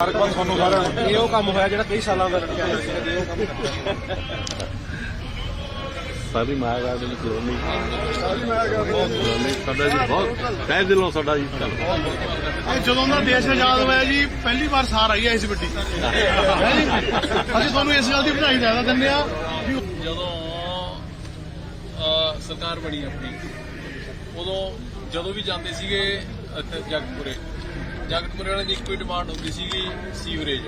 ਮੁਬਾਰਕਬਾਦ ਤੁਹਾਨੂੰ ਸਾਰਿਆਂ ਨੂੰ। ਇਹ ਉਹ ਕੰਮ ਹੋਇਆ ਜਿਹੜਾ ਕਈ ਸਾਲਾਂ ਦਾ ਲਟਕਿਆ ਹੋਇਆ ਸੀ ਇਹ ਉਹ ਕੰਮ ਸਾਰੀ ਮਾਇਆ ਦੀ ਕਲੋਨੀ ਮਾਇਆ ਕਲੋਨੀ ਸਾਡਾ ਜੀ ਬਹੁਤ ਤਹਿ ਦਿਲੋਂ ਸਾਡਾ ਜੀ ਚੱਲ। ਇਹ ਜਦੋਂ ਦਾ ਦੇਸ਼ ਆਜ਼ਾਦ ਹੋਇਆ ਜੀ ਪਹਿਲੀ ਵਾਰ ਸਾਰ ਆਈ ਹੈ ਇਸ ਵੱਡੀ। ਅਸੀਂ ਤੁਹਾਨੂੰ ਇਸ ਗੱਲ ਦੀ ਵਧਾਈ ਜ਼ਿਆਦਾ ਦਿੰਦੇ ਆ ਜਦੋਂ ਸਰਕਾਰ ਬਣੀ ਆਪਣੀ ਉਦੋਂ ਜਦੋਂ ਵੀ ਜਾਂਦੇ ਸੀਗੇ ਇੱਥੇ ਜਗਤਪੁਰੇ ਜਗਤਪੁਰੇ ਵਾਲਿਆਂ ਦੀ ਇੱਕੋ ਹੀ ਡਿਮਾਂਡ ਹੁੰਦੀ ਸੀਗੀ ਸੀਵਰੇਜ।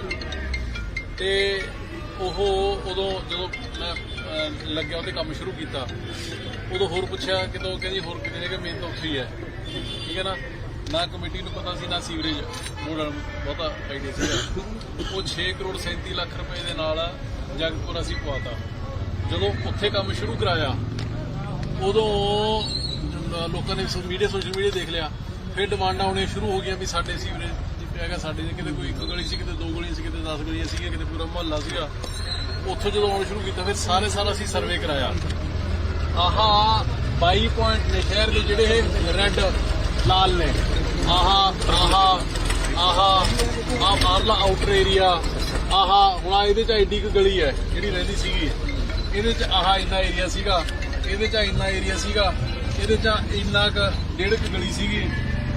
ਤੇ ਉਹ ਉਦੋਂ ਜਦੋਂ ਮੈਂ ਲੱਗਿਆ ਉਹਦੇ ਕੰਮ ਸ਼ੁਰੂ ਕੀਤਾ, ਉਦੋਂ ਹੋਰ ਪੁੱਛਿਆ ਕਿਤੋਂ, ਕਹਿੰਦੀ ਹੋਰ ਕਿਤੇ ਨੇ ਕਿ ਮੇਨ ਤਾਂ ਉੱਥੇ ਹੀ ਹੈ। ਠੀਕ ਹੈ ਨਾ? ਨਾ ਕਮੇਟੀ ਨੂੰ ਪਤਾ ਸੀ, ਨਾ ਸੀਵਰੇਜ। ਬੋਰਡ ਨੂੰ ਬਹੁਤਾ ਆਈਡੀਆ ਸੀਗਾ। ਉਹ 6 ਕਰੋੜ 37 ਲੱਖ ਰੁਪਏ ਦੇ ਨਾਲ ਜਗਤਪੁਰ ਅਸੀਂ ਪਵਾਤਾ। ਜਦੋਂ ਉੱਥੇ ਕੰਮ ਸ਼ੁਰੂ ਕਰਾਇਆ, ਉਦੋਂ ਲੋਕਾਂ ਨੇ ਮੀਡੀਆ, ਸੋਸ਼ਲ ਮੀਡੀਆ ਦੇਖ ਲਿਆ। ਫਿਰ ਡਿਮਾਂਡਾਂ ਆਉਣੀਆਂ ਸ਼ੁਰੂ ਹੋ ਗਈਆਂ ਵੀ ਸਾਡੇ ਸੀਵਰੇਜ ਦੀ ਪਿਆ ਹੈਗਾ, ਸਾਡੇ ਦੇ ਕਿਤੇ ਕੋਈ ਇੱਕ ਗਲੀ ਸੀ, ਕਿਤੇ ਦੋ ਗਲੀਆਂ ਸੀ, ਕਿਤੇ 10 ਗਲੀਆਂ ਸੀਗੀਆਂ, ਕਿਤੇ ਪੂਰਾ ਮੁਹੱਲਾ ਸੀਗਾ। ਉੱਥੋਂ ਜਦੋਂ ਆਉਣਾ ਸ਼ੁਰੂ ਕੀਤਾ, ਫਿਰ ਸਾਰੇ ਸਾਰਾ ਅਸੀਂ ਸਰਵੇ ਕਰਾਇਆ। ਆਹਾ 22 ਪੁਆਇੰਟ ਨੇ ਸ਼ਹਿਰ ਦੇ ਜਿਹੜੇ ਰੈੱਡ ਲਾਲ ਨੇ। ਆਹਾ ਆਹਾ ਆਹਾ ਆ ਬਾਹਰਲਾ ਆਊਟਰ ਏਰੀਆ ਆਹਾ, ਹੁਣ ਇਹਦੇ ਚ ਐਡੀ ਕੁ ਗਲੀ ਹੈ, ਜਿਹੜੀ ਰਹਿੰਦੀ ਸੀਗੀ। ਇਹਦੇ ਚ ਆਹਾ ਇੰਨਾ ਏਰੀਆ ਸੀਗਾ, ਇਹਦੇ ਚ ਇੰਨਾ ਏਰੀਆ ਸੀਗਾ, ਇਹਦੇ ਚ ਇੰਨਾ ਕੁ, ਡੇਢ ਕੁ ਗਲੀ ਸੀਗੀ।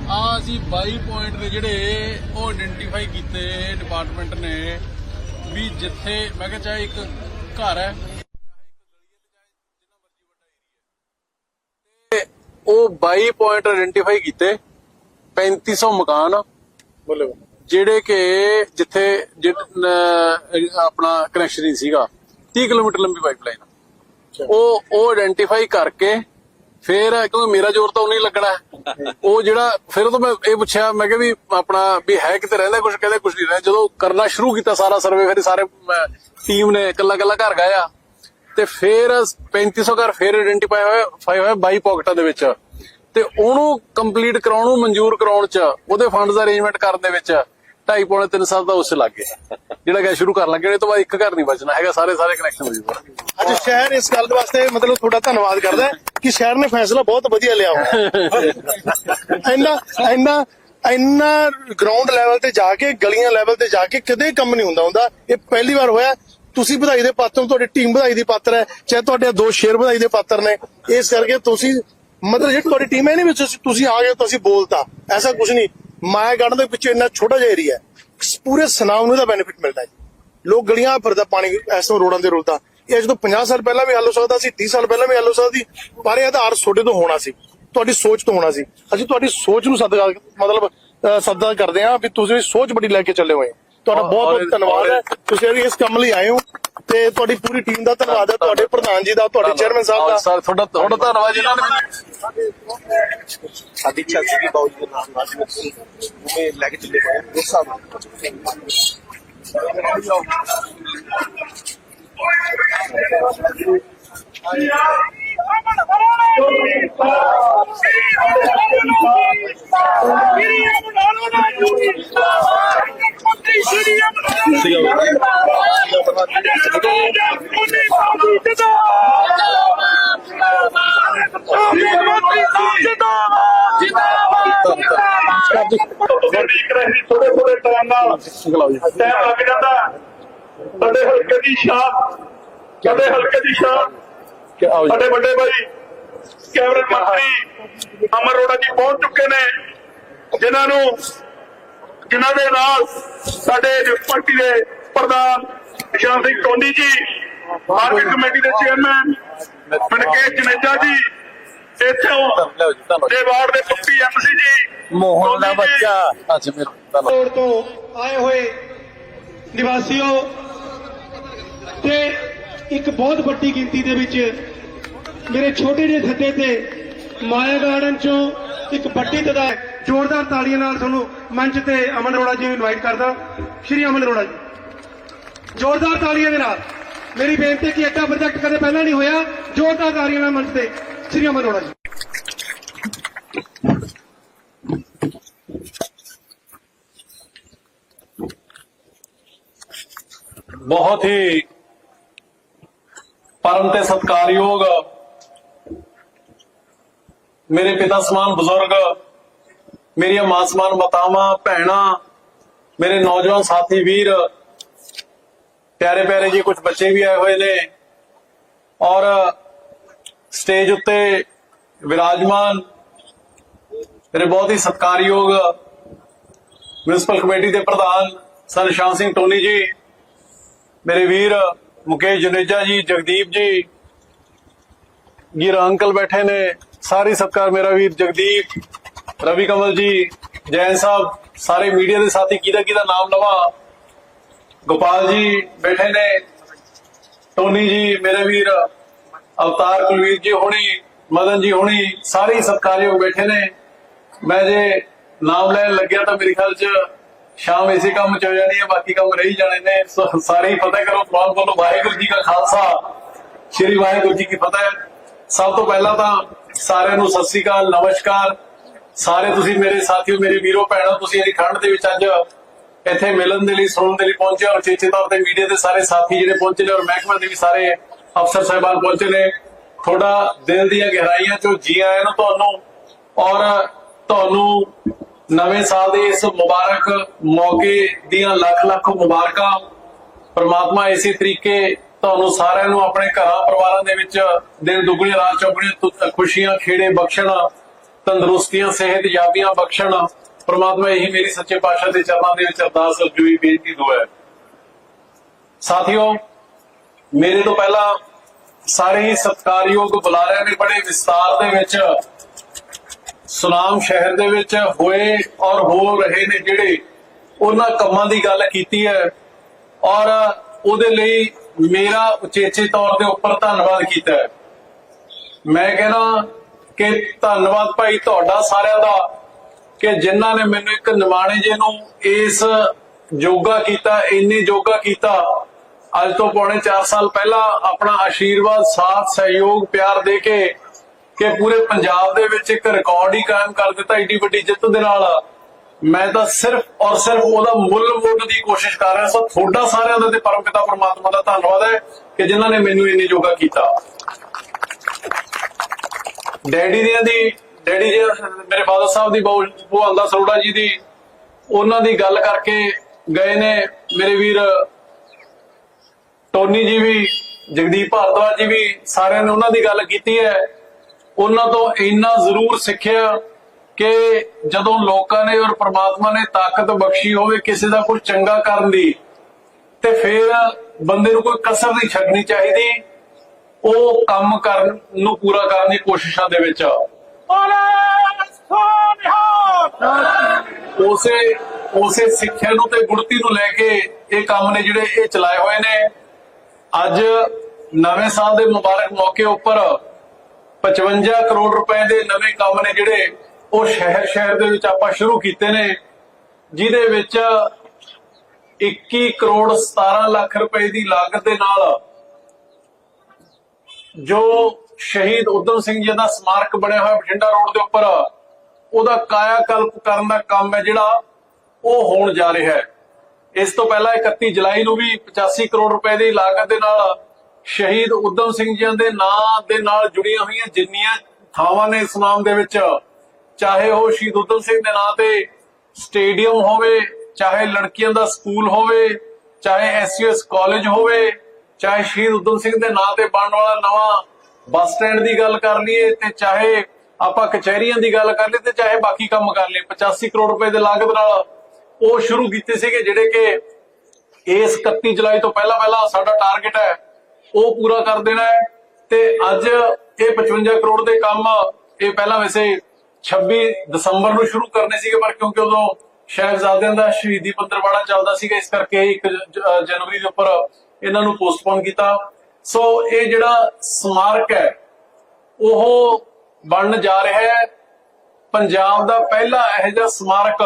ਆ ਅਸੀਂ 22 ਪੁਆਇੰਟ ਨੇ ਜਿਹੜੇ ਉਹ ਆਇਡੈਂਟੀਫਾਈ ਕੀਤੇ ਡਿਪਾਰਟਮੈਂਟ ਨੇ ਵੀ ਜਿੱਥੇ ਮੈਂ ਕਿਹਾ ਚਾਹੇ ਇੱਕ ਘਰ ਹੈ ਉਹ 22 ਪੁਆਇੰਟ ਆਇਡੈਂਟੀਫਾਈ ਕੀਤੇ 3500 ਮਕਾਨ ਬੋਲੋ। ਜਿਹੜੇ ਕਿ ਜਿੱਥੇ ਆਪਣਾ ਕਨੈਕਸ਼ਨ ਹੀ ਸੀਗਾ 30 ਕਿਲੋਮੀਟਰ ਲੰਬੀ ਪਾਈਪਲਾਈਨ ਉਹ ਉਹ ਆਇਡੈਂਟੀਫਾਈ ਕਰਕੇ ਫਿਰ ਕਿਉਂਕਿ ਮੇਰਾ ਜ਼ੋਰ ਤਾਂ ਉਹਨੇ ਲੱਗਣਾ ਉਹ ਜਿਹੜਾ, ਫਿਰ ਉਹ ਮੈਂ ਇਹ ਪੁੱਛਿਆ, ਮੈਂ ਕਿਹਾ ਵੀ ਆਪਣਾ ਵੀ ਹੈ ਕਿਤੇ ਰਹਿੰਦਾ ਕੁਝ ਕਹਿੰਦੇ ਕੁਝ ਨਹੀਂ ਰਹਿੰਦਾ। ਜਦੋਂ ਕਰਨਾ ਸ਼ੁਰੂ ਕੀਤਾ ਸਾਰਾ ਸਰਵੇ ਫਿਰ ਸਾਰੇ ਟੀਮ ਨੇ ਇਕੱਲਾ ਇਕੱਲਾ ਘਰ ਗਾਇਆ। ਤੇ ਫਿਰ 3500 ਘਰ ਫੇਰ ਆਇਡੈਂਟੀਫਾਈ ਹੋਇਆ ਫਾਈ ਹੋਇਆ 22 ਪਾਕਟਾਂ ਦੇ ਵਿੱਚ। ਤੇ ਉਹਨੂੰ ਕੰਪਲੀਟ ਕਰਾਉਣ ਨੂੰ ਮਨਜ਼ੂਰ ਕਰਾਉਣ ਚ, ਉਹਦੇ ਫੰਡਸ ਦਾ ਅਰੇਂਜਮੈਂਟ ਕਰਨ ਦੇ ਵਿੱਚ। ਢਾਈ ਪੌਣੇ 3 ਸਾਲ ਦਾ ਉਸ ਲੱਗ ਗਿਆ ਜਿਹੜਾ ਕਿ ਸ਼ੁਰੂ ਕਰਨ ਲੱਗੇ ਇਹ ਤੋਂ ਬਾਅਦ ਇੱਕ ਘਰ ਨਹੀਂ ਬਚਣਾ ਹੈਗਾ, ਸਾਰੇ ਸਾਰੇ ਕਨੈਕਸ਼ਨ ਹੋ ਜੂਗਾ ਅੱਜ ਸ਼ਹਿਰ ਇਸ ਗੱਲ ਦੇ ਵਾਸਤੇ ਮਤਲਬ ਤੁਹਾਡਾ ਧੰਨਵਾਦ ਕਰਦਾ ਹੈ ਕਿ ਸ਼ਹਿਰ ਨੇ ਫੈਸਲਾ ਬਹੁਤ ਵਧੀਆ ਲਿਆ ਵਾ ਇੰਨਾ ਇੰਨਾ ਇੰਨਾ ਗਰਾਊਂਡ ਲੈਵਲ ਤੇ ਜਾ ਕੇ, ਗਲੀਆਂ ਲੈਵਲ ਤੇ ਜਾ ਕੇ ਕਦੇ ਕੰਮ ਨਹੀਂ ਹੁੰਦਾ ਹੁੰਦਾ। ਇਹ ਪਹਿਲੀ ਵਾਰ ਹੋਇਆ। ਤੁਸੀਂ ਵਧਾਈ ਦੇ ਪਾਤਰ ਹੋ, ਤੁਹਾਡੀ ਟੀਮ ਵਧਾਈ ਦੀ ਪਾਤਰ ਹੈ। ਚਾਹੇ ਤੁਹਾਡੇ ਦੋ ਸ਼ੇਰ ਵਧਾਈ ਦੇ ਪਾਤਰ ਨੇ। ਇਸ ਕਰਕੇ ਤੁਸੀਂ ਮਤਲਬ ਜਿਹੜੀ ਤੁਹਾਡੀ ਟੀਮ ਹੈ ਨਹੀਂ ਵਿੱਚ, ਤੁਸੀਂ- ਤੁਸੀਂ ਆ ਗਏ, ਤੁਸੀਂ ਬੋਲਤਾ। ਐਸਾ ਕੁਝ ਨਹੀਂ। ਮਾਇਆ ਗਾਰਡਨ ਦੇ ਪਿੱਛੇ ਇੰਨਾ ਛੋਟਾ ਜਿਹਾ ਏਰੀਆ ਪੂਰੇ ਸਨਾਮ ਨੂੰ ਇਹਦਾ ਬੈਨੀਫਿਟ ਮਿਲਦਾ ਜੀ ਲੋਕ ਗਲੀਆਂ ਫਿਰਦਾ ਪਾਣੀ ਇਸ ਤੋਂ ਰੋਡਾਂ ਦੇ ਰੁਲਦਾ। ਇਹ ਜਦੋਂ 50 ਸਾਲ ਪਹਿਲਾਂ ਵੀ ਹੱਲ ਹੋ ਸਕਦਾ ਸੀ 30 ਸਾਲ ਪਹਿਲਾਂ ਵੀ ਹੱਲ ਹੋ ਸਕਦੀ ਪਰ ਇਹ ਆਧਾਰ ਤੁਹਾਡੇ ਤੋਂ ਹੋਣਾ ਸੀ। ਤੁਹਾਡੀ ਸੋਚ ਤੋਂ ਹੋਣਾ ਸੀ। ਅਸੀਂ ਤੁਹਾਡੀ ਸੋਚ ਨੂੰ ਸਦਕਾ ਮਤਲਬ ਅਹ, ਸਦਕਾ ਕਰਦੇ ਹਾਂ ਵੀ ਤੁਸੀਂ ਸੋਚ ਬੜੀ ਲੈ ਕੇ ਚੱਲੇ ਹੋਏ ਤੁਹਾਡਾ ਬਹੁਤ ਬਹੁਤ ਧੰਨਵਾਦ ਹੈ। ਤੁਸੀਂ ਇਸ ਕੰਮ ਲਈ ਆਏ ਹੋ ਤੇ ਤੁਹਾਡੀ ਪੂਰੀ ਟੀਮ ਦਾ ਧੰਨਵਾਦ ਹੈ ਤੁਹਾਡੇ ਪ੍ਰਧਾਨ ਜੀ ਦਾ ਤੁਹਾਡੇ ਚੇਅਰਮੈਨ ਸਾਹਿਬ ਦਾ। ਸਰ ਤੁਹਾਡਾ ਤੁਹਾਡਾ ਧੰਨਵਾਦ ਜਿਨ੍ਹਾਂ ਨੇ ਸਾਡੀ ਇੱਛਾ ਸੀਗੀ ਬਾਊ ਜੀ ਦੇ ਨਾਮ ਨਾਲ ਉਹਨੇ ਲੈ ਕੇ ਚੱਲੇ ਹੋਏ ਉਸ ਕਰਾਈ ਥੋੜੇ ਥੋੜੇ ਟਾਈਮ ਨਾਲ ਟਾਈਮ ਲੱਗ ਜਾਂਦਾ ਸਾਡੇ ਹਲਕੇ ਦੀ ਸ਼ਾਨ ਸਾਡੇ ਹਲਕੇ ਦੀ ਸ਼ਾਨ ਸਾਡੇ ਵੱਡੇ ਭਾਈ ਕੈਬਨਿਟ ਮੰਤਰੀ ਅਮਰ ਅਰੋੜਾ ਜੀ ਪਹੁੰਚ ਚੁੱਕੇ ਨੇ ਜਿਨ੍ਹਾਂ ਨੂੰ ਜਿਨ੍ਹਾਂ ਦੇ ਨਾਲ ਸਾਡੇ ਪਾਰਟੀ ਦੇ ਪ੍ਰਧਾਨ Nishan Singh Tony ji market committee ਦੇ ਚੇਅਰਮੈਨ ਮਨਕੇਸ਼ ਜਨੇਜਾ ਜੀ ਇੱਥੋਂ ਦੇ ਵਾਰਡ ਦੇ ਪੱਪੀ ਐਮਸੀ ਜੀ ਮੋਹਨ ਦਾ ਬੱਚਾ। ਅੱਛਾ ਮੇਰਾ ਤੋਂ ਆਏ ਹੋਏ ਨਿਵਾਸੀਓ ਤੇ ਇੱਕ ਬਹੁਤ ਵੱਡੀ ਗਿਣਤੀ ਦੇ ਵਿੱਚ ਮੇਰੇ ਛੋਟੇ ਜਿਹੇ ਸੱਦੇ ਤੇ ਮਾਇਆ ਗਾਰਡਨ ਚੋਂ ਇੱਕ ਵੱਡੀ ਤਦਾਦ ਜ਼ੋਰਦਾਰ ਤਾੜੀਆਂ ਨਾਲ ਤੁਹਾਨੂੰ ਮੰਚ ਤੇ ਅਮਨ ਅਰੋੜਾ ਜੀ ਨੂੰ ਇਨਵਾਈਟ ਕਰਦਾ। ਸ਼੍ਰੀ ਅਮਨ ਅਰੋੜਾ ਜੀ। ਜ਼ੋਰਦਾਰ ਤਾੜੀਆਂ ਦੇ ਨਾਲ। ਮੇਰੀ ਬੇਨਤੀ ਕਿ ਐਡਾ ਪ੍ਰੋਜੈਕਟ ਕਦੇ ਪਹਿਲਾਂ ਨਹੀਂ ਹੋਇਆ। ਜ਼ੋਰਦਾਰ ਤਾੜੀਆਂ ਨਾਲ ਮੰਚ ਤੇ ਸ਼੍ਰੀ ਅਮਨ ਅਰੋੜਾ ਜੀ। ਬਹੁਤ ਹੀ ਪਰਮ ਤੇ ਸਤਿਕਾਰਯੋਗ ਮੇਰੇ ਪਿਤਾ ਸਮਾਨ ਬਜ਼ੁਰਗ ਮੇਰੀਆਂ ਮਾਂ ਸਮਾਨ ਮਾਤਾਵਾਂ, ਭੈਣਾਂ, ਮੇਰੇ ਨੌਜਵਾਨ ਸਾਥੀ, ਵੀਰ, ਪਿਆਰੇ ਪਿਆਰੇ ਜੀ ਕੁਝ ਬੱਚੇ ਵੀ ਆਏ ਹੋਏ ਨੇ ਔਰ ਸਟੇਜ ਉੱਤੇ ਵਿਰਾਜਮਾਨ, ਮੇਰੇ ਬਹੁਤ ਹੀ ਸਤਿਕਾਰਯੋਗ ਮਿਊਨਿਸਪਲ ਕਮੇਟੀ ਦੇ ਪ੍ਰਧਾਨ ਸਰ ਨਿਸ਼ਾਨ ਸਿੰਘ ਟੋਨੀ ਜੀ, ਮੇਰੇ ਵੀਰ ਮੁਕੇਸ਼ ਜਨੇਜਾ ਜੀ, ਜਗਦੀਪ ਜੀ ਗੀਰਾ ਅੰਕਲ ਬੈਠੇ ਨੇ, ਸਾਰੇ ਸਤਕਾਰ ਮੇਰਾ ਵੀਰ ਜਗਦੀਪ ਰਵੀ ਕਮਲ ਜੀ, ਜੈਨ ਸਾਹਿਬ, ਸਾਰੇ ਮੀਡੀਆ ਦੇ ਸਾਥੀ, ਕਿਹਦਾ ਕਿਹਦਾ ਨਾਮ ਲਵਾਂ? ਗੋਪਾਲ ਜੀ ਬੈਠੇ ਨੇ। ਟੋਨੀ ਜੀ, ਮੇਰੇ ਵੀਰ। ਅਵਤਾਰ ਕੁਲਵੀਰ ਜੀ ਹੋਣੀ, ਮਦਨ ਜੀ ਹੋਣੀ, ਸਾਰੇ ਹੀ ਬੈਠੇ ਨੇ। ਮੈਂ ਜੇ ਨਾਮ ਲੈਣ ਲੱਗਿਆ ਤਾਂ ਮੇਰੇ ਖਿਆਲ ਚ ਸ਼ਾਮ ਇਸੇ ਕੰਮ ਚ ਹੋ ਜਾਣੀ ਹੈ, ਬਾਕੀ ਕੰਮ ਰਹੀ ਜਾਣੇ ਨੇ। ਸਾਰੇ ਹੀ ਪਤਾ ਕਰੋ ਪ੍ਰਵਾਨ ਬੋਲੋ ਵਾਹਿਗੁਰੂ ਜੀ ਕਾ ਖਾਲਸਾ। ਸ਼੍ਰੀ ਵਾਹਿਗੁਰੂ ਜੀ ਕੀ ਫਤਿਹ। ਸਭ ਤੋਂ ਪਹਿਲਾਂ ਤਾਂ ਸਾਰਿਆਂ ਨੂੰ ਸਤਿ ਸ੍ਰੀ ਅਕਾਲ, ਨਮਸਕਾਰ। ਸਾਰੇ ਤੁਸੀਂ ਮੇਰੇ ਸਾਥੀਓ, ਮੇਰੇ ਵੀਰੋ, ਭੈਣੋ, ਤੁਸੀਂ ਇਹਦੀ ਠੰਡ ਦੇ ਵਿੱਚ ਅੱਜ ਇੱਥੇ ਮਿਲਣ ਦੇ ਲਈ ਸੁਣਨ ਦੇ ਲਈ ਪਹੁੰਚੇ ਔਰ ਚੇਚੇ ਤੌਰ ਤੇ ਮੀਡੀਆ ਦੇ ਸਾਰੇ ਸਾਥੀ ਜਿਹੜੇ ਪਹੁੰਚੇ ਨੇ ਔਰ ਮਹਿਕਮੇ ਦੇ ਵੀ ਸਾਰੇ ਅਫਸਰ ਸਾਹਿਬਾਨ ਪਹੁੰਚੇ ਨੇ। ਤੁਹਾਡਾ ਦਿਲ ਦੀਆਂ ਗਹਿਰਾਈਆਂ ਚੋਂ ਜੀ ਆਇਆਂ ਨੂੰ ਤੁਹਾਨੂੰ ਔਰ ਤੁਹਾਨੂੰ ਨਵੇਂ ਸਾਲ ਦੇ ਇਸ ਮੁਬਾਰਕ ਮੌਕੇ ਦੀਆਂ ਲੱਖ ਲੱਖ ਮੁਬਾਰਕਾਂ। ਪ੍ਰਮਾਤਮਾ ਇਸੇ ਤਰੀਕੇ ਤੁਹਾਨੂੰ ਸਾਰਿਆਂ ਨੂੰ ਆਪਣੇ ਘਰਾਂ ਪਰਿਵਾਰਾਂ ਦੇ ਵਿੱਚ ਦਿਨ ਦੁਗਣੇ, ਰਾਤ ਚੌਗਣੇ ਖੁਸ਼ੀਆਂ, ਖੇੜੇ ਬਖਸ਼ਣ ਤੰਦਰੁਸਤੀਆਂ, ਸਿਹਤ ਯਾਬੀਆਂ ਬਖਸ਼ਣ। ਪ੍ਰਮਾਤਮਾ ਇਹੀ ਮੇਰੀ ਸੱਚੇ ਪਾਤਸ਼ਾਹ ਦੇ ਚਰਨਾਂ ਦੇ ਵਿੱਚ ਅਰਦਾਸ ਅਰਜ਼ੋਈ ਬੇਨਤੀ ਦੁਆ ਹੈ। ਸਾਥੀਓ, ਮੇਰੇ ਤੋਂ ਪਹਿਲਾਂ ਸਾਰੇ ਹੀ ਸਤਿਕਾਰਯੋਗ ਬੁਲਾਰਿਆਂ ਨੇ ਬੜੇ ਵਿਸਤਾਰ ਦੇ ਵਿੱਚ, ਸੁਨਾਮ ਸ਼ਹਿਰ ਦੇ ਵਿੱਚ ਹੋਏ ਔਰ ਹੋ ਰਹੇ ਨੇ ਜਿਹੜੇ ਉਹਨਾਂ ਕੰਮਾਂ ਦੀ ਗੱਲ ਕੀਤੀ ਹੈ ਔਰ ਉਹਦੇ ਲਈ ਮੇਰਾ ਉਚੇਚੇ ਤੌਰ ਦੇ ਉੱਪਰ ਧੰਨਵਾਦ ਕੀਤਾ ਹੈ। ਮੈਂ ਕਹਿੰਦਾ ਕਿ ਧੰਨਵਾਦ ਭਾਈ ਤੁਹਾਡਾ ਸਾਰਿਆਂ ਦਾ ਕਿ ਜਿਨ੍ਹਾਂ ਨੇ ਮੈਨੂੰ ਇੱਕ ਨਿਮਾਣੇ ਜੇ ਨੂੰ ਇਸ ਯੋਗਾ ਕੀਤਾ, ਇੰਨੇ ਯੋਗਾ ਕੀਤਾ। ਅੱਜ ਤੋਂ ਪੌਣੇ 4 ਸਾਲ ਪਹਿਲਾਂ ਆਪਣਾ ਆਸ਼ੀਰਵਾਦ, ਸਾਥ, ਸਹਿਯੋਗ, ਪਿਆਰ ਦੇ ਕੇ ਕਿ ਪੂਰੇ ਪੰਜਾਬ ਦੇ ਵਿੱਚ ਇੱਕ ਰਿਕਾਰਡ ਹੀ ਕਾਇਮ ਕਰ ਦਿੱਤਾ ਏਡੀ ਵੱਡੀ ਜਿੱਤ ਦੇ ਨਾਲ। ਮੈਂ ਤਾਂ ਸਿਰਫ ਔਰ ਸਿਰਫ ਉਹਦਾ ਮੁੱਲ ਮੁੱਢ ਦੀ ਕੋਸ਼ਿਸ਼ ਕਰ ਰਿਹਾ ਸੋ। ਤੁਹਾਡਾ ਸਾਰਿਆਂ ਦਾ ਤੇ ਪਰਮਪਿਤਾ ਪਰਮਾਤਮਾ ਦਾ ਧੰਨਵਾਦ ਹੈ ਕਿ ਜਿਨ੍ਹਾਂ ਨੇ ਮੈਨੂੰ ਇੰਨੀ ਯੋਗਾ ਕੀਤਾ। ਡੈਡੀ ਦੀਆਂ ਦੀ, ਡੈਡੀ ਜੀ, ਮੇਰੇ ਫਾਦਰ ਸਾਹਿਬ ਦੀ ਬਹੁ ਭਗਵਾਨ ਸਰੋੜਾ ਜੀ ਦੀ, ਉਹਨਾਂ ਦੀ ਗੱਲ ਕਰਕੇ ਗਏ ਨੇ ਮੇਰੇ ਵੀਰ ਟੋਨੀ ਜੀ ਵੀ, ਜਗਦੀਪ ਭਾਰਦਵਾਜ ਜੀ ਵੀ, ਸਾਰਿਆਂ ਨੇ ਉਹਨਾਂ ਦੀ ਗੱਲ ਕੀਤੀ ਹੈ। ਉਹਨਾਂ ਤੋਂ ਇੰਨਾ ਜ਼ਰੂਰ ਸਿੱਖਿਆ ਕਿ ਜਦੋਂ ਲੋਕਾਂ ਨੇ ਔਰ ਪ੍ਰਮਾਤਮਾ ਨੇ ਤਾਕਤ ਬਖਸ਼ੀ ਹੋਵੇ, ਕਿਸੇ ਦਾ ਕੁਝ ਚੰਗਾ ਕਰਨ ਦੀ, ਤੇ ਫਿਰ ਬੰਦੇ ਨੂੰ ਕੋਈ ਕਸਰ ਨਹੀਂ ਛੱਡਣੀ ਚਾਹੀਦੀ। ਉਹ ਕੰਮ ਕਰਨ ਨੂੰ ਪੂਰਾ ਕਰਨ ਦੀ ਕੋਸ਼ਿਸ਼ਾਂ ਦੇ ਵਿੱਚ ਉਸੇ ਉਸੇ ਸਿੱਖਿਆ ਨੂੰ ਤੇ ਗੁੜਤੀ ਨੂੰ ਲੈ ਕੇ ਇਹ ਕੰਮ ਨੇ ਜਿਹੜੇ ਇਹ ਚਲਾਏ ਹੋਏ ਨੇ। ਅੱਜ ਨਵੇਂ ਸਾਲ ਦੇ ਮੁਬਾਰਕ ਮੌਕੇ ਉੱਪਰ 55 ਕਰੋੜ ਰੁਪਏ ਦੇ ਨਵੇਂ ਕੰਮ ਨੇ ਜਿਹੜੇ ਉਹ ਸ਼ਹਿਰ ਸ਼ਹਿਰ ਦੇ ਵਿੱਚ ਆਪਾਂ ਸ਼ੁਰੂ ਕੀਤੇ ਨੇ, ਜਿਹਦੇ ਵਿੱਚ 21 ਕਰੋੜ 17 ਲੱਖ ਰੁਪਏ ਦੀ ਲਾਗਤ ਦੇ ਨਾਲ ਜੋ ਸ਼ਹੀਦ ਉਦਮ ਸਿੰਘ ਜੀ ਦਾ ਸਮਾਰਕ ਬਣਿਆ ਹੋਇਆ ਬਠਿੰਡਾ ਰੋਡ ਦੇ ਉੱਪਰ, ਉਹਦਾ ਕਾਇਆ ਕਲਪ ਕਰਨ ਦਾ ਕੰਮ ਹੈ ਜਿਹੜਾ, ਉਹ ਹੋਣ ਜਾ ਰਿਹਾ ਹੈ। ਇਸ ਤੋਂ ਪਹਿਲਾਂ 31 ਜੁਲਾਈ ਨੂੰ ਵੀ 85 ਕਰੋੜ ਰੁਪਏ ਦੀ ਲਾਗਤ ਦੇ ਨਾਲ ਸ਼ਹੀਦ ਉਦਮ ਸਿੰਘ ਜੀ ਦੇ ਨਾਂ ਦੇ ਨਾਲ ਜੁੜੀਆਂ ਹੋਈਆਂ ਜਿੰਨੀਆਂ ਥਾਵਾਂ ਨੇ ਇਸ ਨਾਮ ਦੇ ਵਿੱਚ, ਚਾਹੇ ਉਹ ਸ਼ਹੀਦ ਉਦਮ ਸਿੰਘ ਦੇ ਨਾਂ ਤੇ ਸਟੇਡੀਅਮ ਹੋਵੇ, ਚਾਹੇ ਲੜਕੀਆਂ ਦਾ ਸਕੂਲ ਹੋਵੇ, ਚਾਹੇ ਐਸਯੂਐਸ ਕਾਲਜ ਹੋਵੇ ਚਾਹੇ ਸ਼ਹੀਦ ਉਦਮ ਸਿੰਘ ਦੇ ਨਾਂ ਤੇ ਬਣਨ ਵਾਲਾ ਨਵਾਂ ਬੱਸ ਸਟੈਂਡ ਦੀ ਗੱਲ ਕਰ ਲਈਏ ਤੇ ਚਾਹੇ ਆਪਾਂ ਕਚਹਿਰੀਆਂ ਦੀ ਗੱਲ ਕਰ ਲਈਏ ਤੇ ਚਾਹੇ ਬਾਕੀ ਕੰਮ ਕਰ ਲਈਏ 85 ਕਰੋੜ ਰੁਪਏ ਦੇ ਲਾਗਤ ਨਾਲ ਉਹ ਸ਼ੁਰੂ ਕੀਤੇ ਸੀਗੇ ਜਿਹੜੇ ਕਿ ਇਸ 31 ਜੁਲਾਈ ਤੋਂ ਪਹਿਲਾਂ ਪਹਿਲਾਂ ਸਾਡਾ ਟਾਰਗੇਟ ਹੈ, ਉਹ ਪੂਰਾ ਕਰ ਦੇਣਾ ਹੈ ਤੇ ਅੱਜ ਇਹ 55 ਕਰੋੜ ਦੇ ਕੰਮ ਇਹ ਪਹਿਲਾਂ ਵੈਸੇ 26 ਦਸੰਬਰ ਨੂੰ ਸ਼ੁਰੂ ਕਰਨੇ ਸੀਗੇ, ਪਰ ਕਿਉਂਕਿ ਉਦੋਂ ਸ਼ਹਿਬਜ਼ਾਦਿਆਂ ਦਾ ਸ਼ਹੀਦੀ ਪੰਦਰਵਾੜਾ ਚੱਲਦਾ ਸੀਗਾ, ਇਸ ਕਰਕੇ 1 ਜਨਵਰੀ ਦੇ ਉੱਪਰ ਇਹਨਾਂ ਨੂੰ ਪੋਸਟਪੋਨ ਕੀਤਾ। ਸੋ ਇਹ ਜਿਹੜਾ ਸਮਾਰਕ ਹੈ, ਉਹ ਬਣਨ ਜਾ ਰਿਹਾ ਹੈ। ਪੰਜਾਬ ਦਾ ਪਹਿਲਾ ਇਹੋ ਜਿਹਾ ਸਮਾਰਕ,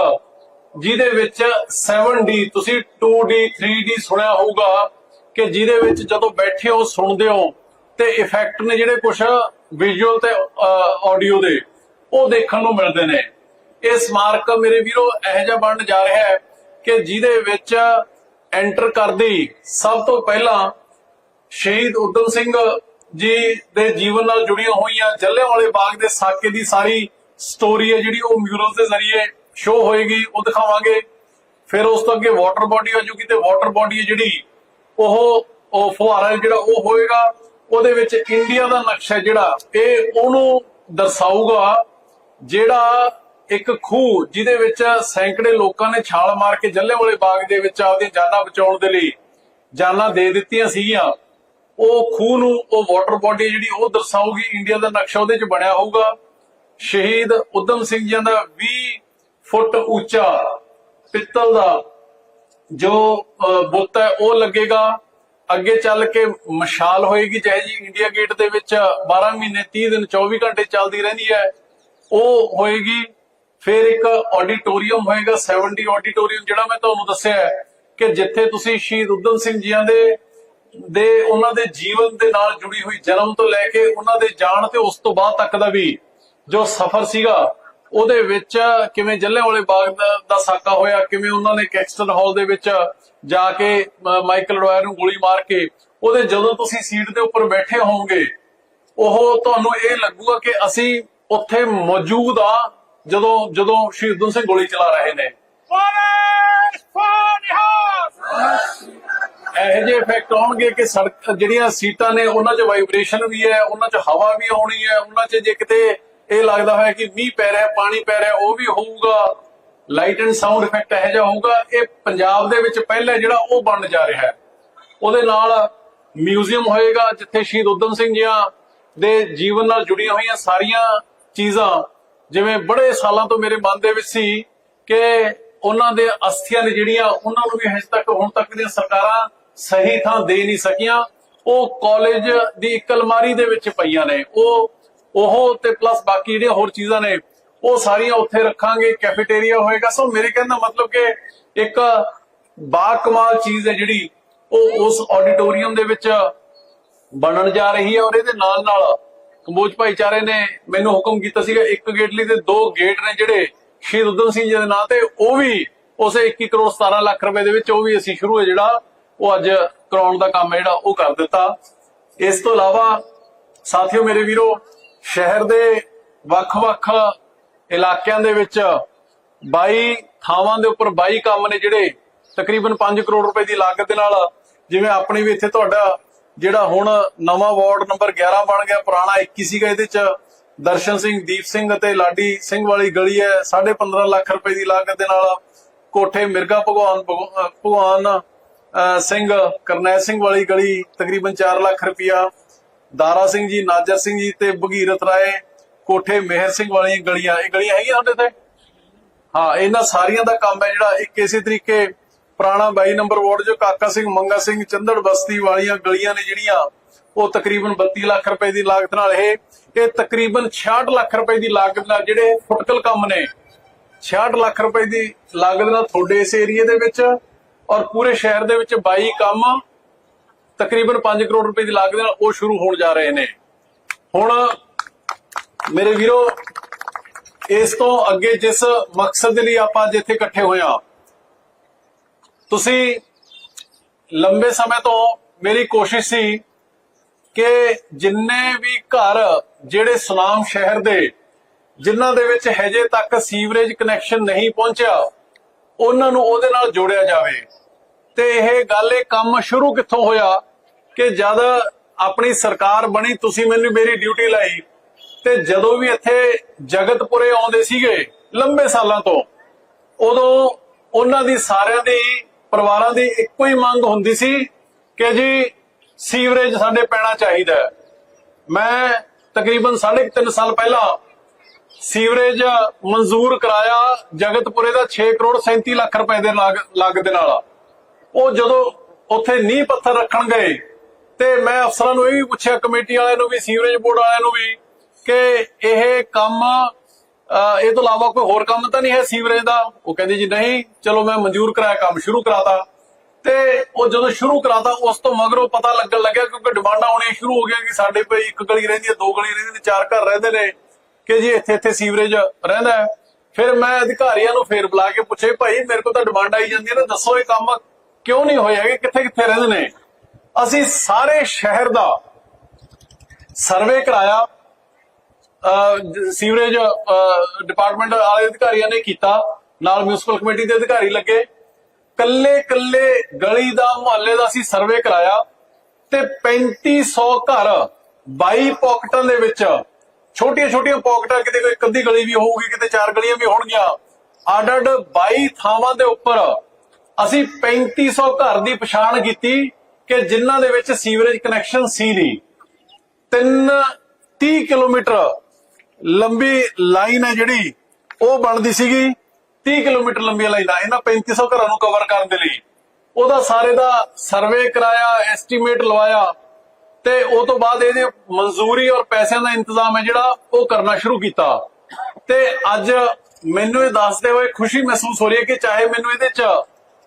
ਜਿਹਦੇ ਵਿੱਚ 7D ਤੁਸੀਂ 2D 3D ਸੁਣਿਆ ਹੋਊਗਾ ਕਿ ਜਿਹਦੇ ਵਿੱਚ ਜਦੋਂ ਬੈਠੇ ਹੋ, ਸੁਣਦੇ ਹੋ, ਤੇ ਇਫੈਕਟ ਨੇ ਜਿਹੜੇ ਕੁਝ ਵਿਜ਼ੂਅਲ ਤੇ ਆਡੀਓ ਦੇ, ਉਹ ਦੇਖਣ ਨੂੰ ਮਿਲਦੇ ਨੇ। ਇਹ ਸਮਾਰਕ ਮੇਰੇ ਵੀਰੋ ਇਹੋ ਜਿਹਾ ਬਣਨ ਜਾ ਰਿਹਾ ਹੈ ਕਿ ਜਿਹਦੇ ਵਿੱਚ ਐਂਟਰ ਕਰਦੀ। ਸਭ ਤੋਂ ਪਹਿਲਾਂ ਸ਼ਹੀਦ ਉਦਮ ਸਿੰਘ ਜੀ ਦੇ ਜੀਵਨ ਨਾਲ ਜੁੜੀਆਂ ਹੋਈਆਂ ਜੱਲਿਆਂਵਾਲੇ ਬਾਗ ਦੇ ਸਾਕੇ ਦੀ ਸਾਰੀ ਸਟੋਰੀ ਹੈ ਜਿਹੜੀ ਉਹ ਮਿਊਰਲ ਦੇ ਜ਼ਰੀਏ ਸ਼ੋ ਹੋਏਗੀ, ਉਹ ਦਿਖਾਵਾਂਗੇ। ਫਿਰ ਉਸ ਤੋਂ ਅੱਗੇ ਵਾਟਰ ਬਾਡੀ ਹੋ ਜੂਗੀ ਤੇ ਵਾਟਰ ਬਾਡੀ ਹੈ ਜਿਹੜੀ, ਉਹ ਉਹ ਫੁਹਾਰਾ ਜਿਹੜਾ ਉਹ ਹੋਏਗਾ। ਉਹਦੇ ਵਿੱਚ ਇੰਡੀਆ ਦਾ ਨਕਸ਼ਾ ਜਿਹੜਾ, ਇਹ ਉਹਨੂੰ ਦਰਸਾਊਗਾ, ਜਿਹੜਾ ਇੱਕ ਖੂਹ ਜਿਹਦੇ ਵਿੱਚ ਸੈਂਕੜੇ ਲੋਕਾਂ ਨੇ ਛਾਲ ਮਾਰ ਕੇ ਜੱਲੇਵਾਲੇ ਬਾਗ ਦੇ ਵਿੱਚ ਆਪਦੀਆਂ ਜਾਨਾਂ ਬਚਾਉਣ ਦੇ ਲਈ ਜਾਨਾਂ ਦੇ ਦਿੱਤੀਆਂ ਸੀਗੀਆਂ। ਉਹ ਖੂਹ ਨੂੰ, ਉਹ ਵਾਟਰ ਬਾਡੀ ਜਿਹੜੀ ਉਹ ਦਰਸਾਊਗੀ, ਇੰਡੀਆ ਦਾ ਨਕਸ਼ਾ ਉਹਦੇ 'ਚ ਬਣਿਆ ਹੋਊਗਾ। ਸ਼ਹੀਦ ਉਦਮ ਸਿੰਘ ਜੀ ਦਾ 20 ਫੁੱਟ ਉੱਚਾ ਪਿੱਤਲ ਦਾ ਜੋ ਬੁੱਤ ਹੈ, ਉਹ ਲੱਗੇਗਾ। ਅੱਗੇ ਚੱਲ ਕੇ ਮਸ਼ਾਲ ਹੋਏਗੀ ਚਾਹੇ ਜੀ, ਇੰਡੀਆ ਗੇਟ ਦੇ ਵਿੱਚ 12 ਮਹੀਨੇ 30 ਦਿਨ 24 ਘੰਟੇ ਚੱਲਦੀ ਰਹਿੰਦੀ ਹੈ। ਉਹ ਹੋਏਗੀ ਫਿਰ ਇੱਕ ਆਡੀਟੋਰੀਅਮ ਹੋਏਗਾ 70 ਆਡੀਟੋਰੀਅਮ ਜਿਹੜਾ ਮੈਂ ਤੁਹਾਨੂੰ ਦੱਸਿਆ ਕਿ ਜਿੱਥੇ ਤੁਸੀਂ ਸ਼ਹੀਦ ਉਦਮ ਸਿੰਘ ਜੀਆਂ ਦੇ ਦੇ ਉਹਨਾਂ ਦੇ ਜੀਵਨ ਦੇ ਨਾਲ ਜੁੜੀ ਹੋਈ ਜਨਮ ਤੋਂ ਲੈ ਕੇ ਉਹਨਾਂ ਦੇ ਜਾਣ ਤੇ ਉਸ ਤੋਂ ਬਾਅਦ ਤੱਕ ਦਾ ਵੀ ਜੋ ਸਫ਼ਰ ਸੀਗਾ ਉਹਦੇ ਵਿੱਚ ਕਿਵੇਂ ਜੱਲਿਆਂਵਾਲੇ ਬਾਗ ਦਾ, ਸਾਕਾ ਹੋਇਆ ਕਿਵੇਂ ਉਹਨਾਂ ਨੇ ਕੈਕਸਟਨ ਹਾਲ ਦੇ ਵਿੱਚ ਜਾ ਕੇ ਮਾਈਕਲ ਡੋਇਰ ਨੂੰ ਗੋਲੀ ਮਾਰ ਕੇ ਉਹਦੇ ਜਦੋਂ ਤੁਸੀਂ ਸੀਟ ਦੇ ਉੱਪਰ ਬੈਠੇ ਹੋਵੋਗੇ ਉਹ ਤੁਹਾਨੂੰ ਇਹ ਲੱਗੂਗਾ ਕਿ ਅਸੀਂ ਉੱਥੇ ਮੌਜੂਦ ਆ ਜਦੋਂ ਜਦੋਂ ਸ਼ਹੀਦ ਉਦਮ ਸਿੰਘ ਗੋਲੀ ਚਲਾ ਰਹੇ ਨੇ। ਇਹੋ ਜਿਹੇ ਇਫੈਕਟ ਆਉਣਗੇ ਕਿ ਸੜਕ ਜਿਹੜੀਆਂ ਸੀਟਾਂ ਨੇ ਉਹਨਾਂ 'ਚ ਵਾਈਬ੍ਰੇਸ਼ਨ ਵੀ ਹੈ ਉਹਨਾਂ 'ਚ ਹਵਾ ਵੀ ਆਉਣੀ ਹੈ ਉਹਨਾਂ 'ਚ ਜੇ ਕਿਤੇ ਇਹ ਲੱਗਦਾ ਹੋਇਆ ਕਿ ਮੀਂਹ ਪੈ ਰਿਹਾ ਪਾਣੀ ਪੈ ਰਿਹਾ ਉਹ ਵੀ ਹੋਊਗਾ। ਲਾਈਟ ਐਂਡ ਸਾਊਂਡ ਇਫੈਕਟ ਇਹੋ ਜਿਹਾ ਹੋਊਗਾ। ਇਹ ਪੰਜਾਬ ਦੇ ਵਿੱਚ ਪਹਿਲਾਂ ਜਿਹੜਾ ਉਹ ਬਣਨ ਜਾ ਰਿਹਾ ਹੈ। ਉਹਦੇ ਨਾਲ ਮਿਊਜ਼ੀਅਮ ਹੋਏਗਾ ਜਿੱਥੇ ਸ਼ਹੀਦ ਉਦਮ ਸਿੰਘ ਜੀਆਂ ਦੇ ਜੀਵਨ ਨਾਲ ਜੁੜੀਆਂ ਹੋਈਆਂ ਸਾਰੀਆਂ ਚੀਜ਼ਾਂ ਜਿਵੇਂ ਬੜੇ ਸਾਲਾਂ ਤੋਂ ਮੇਰੇ ਮਨ ਦੇ ਵਿੱਚ ਸੀ ਕਿ ਉਹਨਾਂ ਦੇ ਅਸਥੀਆਂ ਨੇ ਜਿਹੜੀਆਂ ਉਹਨਾਂ ਨੂੰ ਵੀ ਹਜੇ ਤੱਕ, ਹੁਣ ਤੱਕ ਦੀਆਂ ਸਰਕਾਰਾਂ ਸਹੀ ਥਾਂ ਦੇ ਨਹੀਂ ਸਕੀਆਂ। ਉਹ ਕਾਲਜ ਦੀ ਇੱਕ ਅਲਮਾਰੀ ਦੇ ਵਿੱਚ ਪਈਆਂ ਨੇ। ਉਹ ਉਹ ਤੇ ਪਲੱਸ ਬਾਕੀ ਜਿਹੜੀਆਂ ਹੋਰ ਚੀਜ਼ਾਂ ਨੇ, ਉਹ ਸਾਰੀਆਂ ਉੱਥੇ ਰੱਖਾਂਗੇ ਕੈਫੇਟੇਰੀਆ ਹੋਏਗਾ। ਸੋ ਮੇਰੇ ਕਹਿਣ ਦਾ ਮਤਲਬ ਕਿ ਇੱਕ ਬਾ ਕਮਾਲ ਚੀਜ਼ ਹੈ ਜਿਹੜੀ ਉਹ ਉਸ ਆਡੀਟੋਰੀਅਮ ਦੇ ਵਿੱਚ ਬਣਨ ਜਾ ਰਹੀ ਹੈ ਔਰ ਇਹਦੇ ਨਾਲ ਨਾਲ ਕੰਬੋਜ ਭਾਈਚਾਰੇ ਨੇ ਮੈਨੂੰ ਹੁਕਮ ਕੀਤਾ ਸੀਗਾ, ਇੱਕ ਗੇਟ ਲਈ ਤੇ ਦੋ ਗੇਟ ਨੇ ਜਿਹੜੇ ਸ਼ਹੀਦ ਉਦਮ ਸਿੰਘ ਜੀ ਦੇ ਨਾਂ ਤੇ, ਉਹ ਵੀ ਉਸੇ 21 ਕਰੋੜ 17 ਲੱਖ ਰੁਪਏ ਦੇ ਵਿੱਚ ਉਹ ਵੀ ਅਸੀਂ ਸ਼ੁਰੂ ਹੈ ਜਿਹੜਾ ਉਹ ਅੱਜ ਕਰਾਉਣ ਦਾ ਕੰਮ ਜਿਹੜਾ ਉਹ ਕਰ ਦਿੱਤਾ। ਇਸ ਤੋਂ ਇਲਾਵਾ ਸਾਥੀਓ ਮੇਰੇ ਵੀਰੋ, ਸ਼ਹਿਰ ਦੇ ਵੱਖ-ਵੱਖ ਇਲਾਕਿਆਂ ਦੇ ਵਿੱਚ 22 ਥਾਵਾਂ ਦੇ ਉੱਪਰ 22 ਕੰਮ ਨੇ ਜਿਹੜੇ ਤਕਰੀਬਨ 5 ਕਰੋੜ ਰੁਪਏ ਦੀ ਲਾਗਤ ਦੇ ਨਾਲ, ਜਿਵੇਂ ਆਪਣੇ ਵੀ ਇੱਥੇ ਤੁਹਾਡਾ ਜਿਹੜਾ ਹੁਣ ਨਵਾਂ ਵਾਰਡ ਨੰਬਰ 11 ਬਣ ਗਿਆ, ਪੁਰਾਣਾ 21 ਸੀਗਾ ਇਹਦੇ ਚ। ਦਰਸ਼ਨ ਸਿੰਘ, ਦੀਪ ਸਿੰਘ ਅਤੇ ਲਾਡੀ ਸਿੰਘ ਵਾਲੀ ਗਲੀ ਹੈ 15.5 ਲੱਖ ਰੁਪਏ ਦੀ ਲਾਗਤ ਦੇ ਨਾਲ ਕੋਠੇ ਮਿਰਗਾ ਭਗਵਾਨ ਭਗਵਾਨ ਸਿੰਘ, ਕਰਨੈਲ ਸਿੰਘ ਵਾਲੀ ਗਲੀ ਤਕਰੀਬਨ 4 ਲੱਖ ਰੁਪਇਆ। ਦਾਰਾ ਸਿੰਘ ਜੀ, ਨਾਜਰ ਸਿੰਘ ਜੀ ਤੇ ਭਗੀਰਥ ਰਾਏ ਕੋਠੇ ਮਿਹਰ ਸਿੰਘ ਵਾਲੀਆਂ ਗਲੀਆਂ। ਇਹ ਗਲੀਆਂ ਹੈਗੀਆਂ ਸਾਡੇ ਤੇ ਹਾਂ, ਇਹਨਾਂ ਸਾਰੀਆਂ ਦਾ ਕੰਮ ਹੈ ਜਿਹੜਾ ਇੱਕ ਇਸੇ ਤਰੀਕੇ ਪੁਰਾਣਾ 22 ਨੰਬਰ ਵਾਰਡ ਜੋ ਕਾਕਾ ਸਿੰਘ, ਮੰਗਾ ਸਿੰਘ, ਚੰਦੜ ਬਸਤੀ ਵਾਲੀਆਂ ਗਲੀਆਂ ਨੇ ਜਿਹੜੀਆਂ, ਉਹ ਤਕਰੀਬਨ 32 ਲੱਖ ਰੁਪਏ ਦੀ ਲਾਗਤ ਨਾਲ ਇਹ ਇਹ ਤਕਰੀਬਨ 66 ਲੱਖ ਰੁਪਏ ਦੀ ਲਾਗਤ ਨਾਲ ਜਿਹੜੇ ਫੁਟਕਲ ਕੰਮ ਨੇ 66 ਲੱਖ ਰੁਪਏ ਦੀ ਲਾਗਤ ਨਾਲ ਤੁਹਾਡੇ ਇਸ ਏਰੀਏ ਦੇ ਵਿੱਚ ਔਰ ਪੂਰੇ ਸ਼ਹਿਰ ਦੇ ਵਿੱਚ 22 ਕੰਮ, ਤਕਰੀਬਨ 5 ਕਰੋੜ ਰੁਪਏ ਦੀ ਲਾਗਤ ਨਾਲ ਉਹ ਸ਼ੁਰੂ ਹੋਣ ਜਾ ਰਹੇ ਨੇ। ਹੁਣ ਮੇਰੇ ਵੀਰੋ, ਇਸ ਤੋਂ ਅੱਗੇ ਜਿਸ ਮਕਸਦ ਦੇ ਲਈ ਆਪਾਂ ਅੱਜ ਇੱਥੇ ਇਕੱਠੇ ਹੋਏ ਹਾਂ ਤੁਸੀਂ ਲੰਬੇ ਸਮੇਂ ਤੋਂ ਮੇਰੀ ਕੋਸ਼ਿਸ਼ ਸੀ ਕਿ ਜਿੰਨੇ ਵੀ ਘਰ ਜਿਹੜੇ ਸੁਨਾਮ ਸ਼ਹਿਰ ਦੇ, ਜਿਨ੍ਹਾਂ ਦੇ ਵਿੱਚ ਹਜੇ ਤੱਕ ਸੀਵਰੇਜ ਕਨੈਕਸ਼ਨ ਨਹੀਂ ਪਹੁੰਚਿਆ, ਉਹਨਾਂ ਨੂੰ ਉਹਦੇ ਨਾਲ ਜੋੜਿਆ ਜਾਵੇ। ਤੇ ਇਹ ਗੱਲ, ਇਹ ਕੰਮ ਸ਼ੁਰੂ ਕਿੱਥੋਂ ਹੋਇਆ ਕਿ ਜਦ ਆਪਣੀ ਸਰਕਾਰ ਬਣੀ, ਤੁਸੀਂ ਮੈਨੂੰ ਮੇਰੀ ਡਿਊਟੀ ਲਾਈ, ਤੇ ਜਦੋਂ ਵੀ ਇੱਥੇ ਜਗਤਪੁਰੇ ਆਉਂਦੇ ਸੀਗੇ, ਲੰਬੇ ਸਾਲਾਂ ਤੋਂ, ਉਦੋਂ ਉਹਨਾਂ ਦੀ ਸਾਰਿਆਂ ਦੀ ਪਰਿਵਾਰਾਂ ਦੀ ਇੱਕੋ ਹੀ ਮੰਗ ਹੁੰਦੀ ਸੀ ਕਿ ਜੀ ਸੀਵਰੇਜ ਸਾਡੇ ਪੈਣਾ ਚਾਹੀਦਾ ਮੈਂ ਤਕਰੀਬਨ 3.5 ਸਾਲ ਪਹਿਲਾਂ ਸੀਵਰੇਜ ਮਨਜ਼ੂਰ ਕਰਾਇਆ ਜਗਤਪੁਰੇ ਦਾ 6 ਕਰੋੜ 37 ਲੱਖ ਰੁਪਏ ਦੇ ਲਾਗ ਲਾਗਤ ਦੇ ਨਾਲ। ਉਹ ਜਦੋਂ ਉੱਥੇ ਨੀਂਹ ਪੱਥਰ ਰੱਖਣ ਗਏ ਤੇ ਮੈਂ ਅਫਸਰਾਂ ਨੂੰ ਇਹ ਵੀ ਪੁੱਛਿਆ, ਕਮੇਟੀ ਵਾਲਿਆਂ ਨੂੰ ਵੀ, ਸੀਵਰੇਜ ਬੋਰਡ ਵਾਲਿਆਂ ਨੂੰ ਵੀ ਕਿ ਇਹ ਕੰਮ ਇਹ ਤੋਂ ਇਲਾਵਾ ਕੋਈ ਹੋਰ ਕੰਮ ਤਾਂ ਨਹੀਂ ਹੈ ਸੀਵਰੇਜ ਦਾ? ਉਹ ਕਹਿੰਦੇ ਜੀ ਨਹੀਂ, ਚਲੋ ਮੈਂ ਮਨਜ਼ੂਰ ਕਰਾਇਆ, ਕੰਮ ਸ਼ੁਰੂ ਕਰਾਤਾ। ਤੇ ਉਹ ਜਦੋਂ ਸ਼ੁਰੂ ਕਰਾਤਾ, ਉਸ ਤੋਂ ਮਗਰੋਂ ਪਤਾ ਲੱਗਣ ਲੱਗਿਆ ਕਿਉਂਕਿ ਡਿਮਾਂਡਾਂ ਆਉਣੀਆਂ ਸ਼ੁਰੂ ਹੋ ਗਈਆਂ ਕਿ ਸਾਡੇ ਕੋਲ ਇੱਕ ਗਲੀ ਰਹਿੰਦੀ ਹੈ, ਦੋ ਗਲੀ ਰਹਿੰਦੀ ਤੇ ਚਾਰ ਘਰ ਰਹਿੰਦੇ ਨੇ ਕਿ ਜੀ ਇੱਥੇ ਇੱਥੇ ਸੀਵਰੇਜ ਰਹਿੰਦਾ ਫਿਰ ਮੈਂ ਅਧਿਕਾਰੀਆਂ ਨੂੰ ਫੇਰ ਬੁਲਾ ਕੇ ਪੁੱਛੇ ਭਾਈ, ਮੇਰੇ ਕੋਲ ਤਾਂ ਡਿਮਾਂਡ ਆਈ ਜਾਂਦੀ ਹੈ ਨਾ, ਦੱਸੋ ਇਹ ਕੰਮ ਕਿਉਂ ਨਹੀਂ ਹੋਏ ਹੈਗੇ? ਕਿੱਥੇ ਕਿੱਥੇ ਰਹਿੰਦੇ ਨੇ? ਅਸੀਂ ਸਾਰੇ ਸ਼ਹਿਰ ਦਾ ਸਰਵੇ ਕਰਾਇਆ। ਸੀਵਰੇਜ ਅਹ, ਡਿਪਾਰਟਮੈਂਟ ਵਾਲੇ ਅਧਿਕਾਰੀਆਂ ਨੇ ਕੀਤਾ। ਨਾਲ ਮਿਊਨਿਸਪਲ ਕਮੇਟੀ ਦੇ ਅਧਿਕਾਰੀ ਲੱਗੇ। ਕੱਲੇ ਕੱਲੇ ਗਲੀ ਦਾ ਮੁਹੱਲੇ ਦਾ ਅਸੀਂ ਸਰਵੇ ਕਰਾਇਆ ਤੇ 3500 ਘਰ 22 ਪਾਕਟਾਂ ਦੇ ਵਿੱਚ ਛੋਟੀਆਂ ਛੋਟੀਆਂ ਪਾਕਟਾਂ ਕਿਤੇ ਕੋਈ ਇੱਕ ਅੱਧੀ ਗਲੀ ਵੀ ਹੋਊਗੀ ਕਿਤੇ ਚਾਰ ਗਲੀਆਂ ਵੀ ਹੋਣਗੀਆਂ ਅੱਡ ਅੱਡ 22 ਥਾਵਾਂ ਦੇ ਉੱਪਰ ਅਸੀਂ 3500 ਘਰ ਦੀ ਪਛਾਣ ਕੀਤੀ ਕਿ ਜਿਨ੍ਹਾਂ ਦੇ ਵਿੱਚ ਸੀਵਰੇਜ ਕਨੈਕਸ਼ਨ ਸੀ ਨਹੀਂ। ਤਿੰਨ 30 ਕਿਲੋਮੀਟਰ ਲੰਬੀ ਲਾਈਨ ਹੈ ਜਿਹੜੀ, ਉਹ ਬਣਦੀ ਸੀਗੀ 30 ਕਿਲੋਮੀਟਰ ਲੰਬੀ ਲਾਈਨ ਆ ਇਹਨਾਂ 3500 ਘਰਾਂ ਨੂੰ ਕਵਰ ਕਰਨ ਦੇ ਲਈ। ਉਹਦਾ ਸਾਰੇ ਦਾ ਸਰਵੇ ਕਰਾਇਆ ਐਸਟੀਮੇਟ ਲਵਾਇਆ ਤੇ ਉਹ ਤੋਂ ਬਾਅਦ ਇਹਦੇ ਮਨਜ਼ੂਰੀ ਔਰ ਪੈਸਿਆਂ ਦਾ ਇੰਤਜ਼ਾਮ ਹੈ ਜਿਹੜਾ, ਉਹ ਕਰਨਾ ਸ਼ੁਰੂ ਕੀਤਾ। ਤੇ ਅੱਜ ਮੈਨੂੰ ਇਹ ਦੱਸਦੇ ਹੋਏ ਖੁਸ਼ੀ ਮਹਿਸੂਸ ਹੋ ਰਹੀ ਹੈ ਕਿ ਚਾਹੇ ਮੈਨੂੰ ਇਹਦੇ ਚ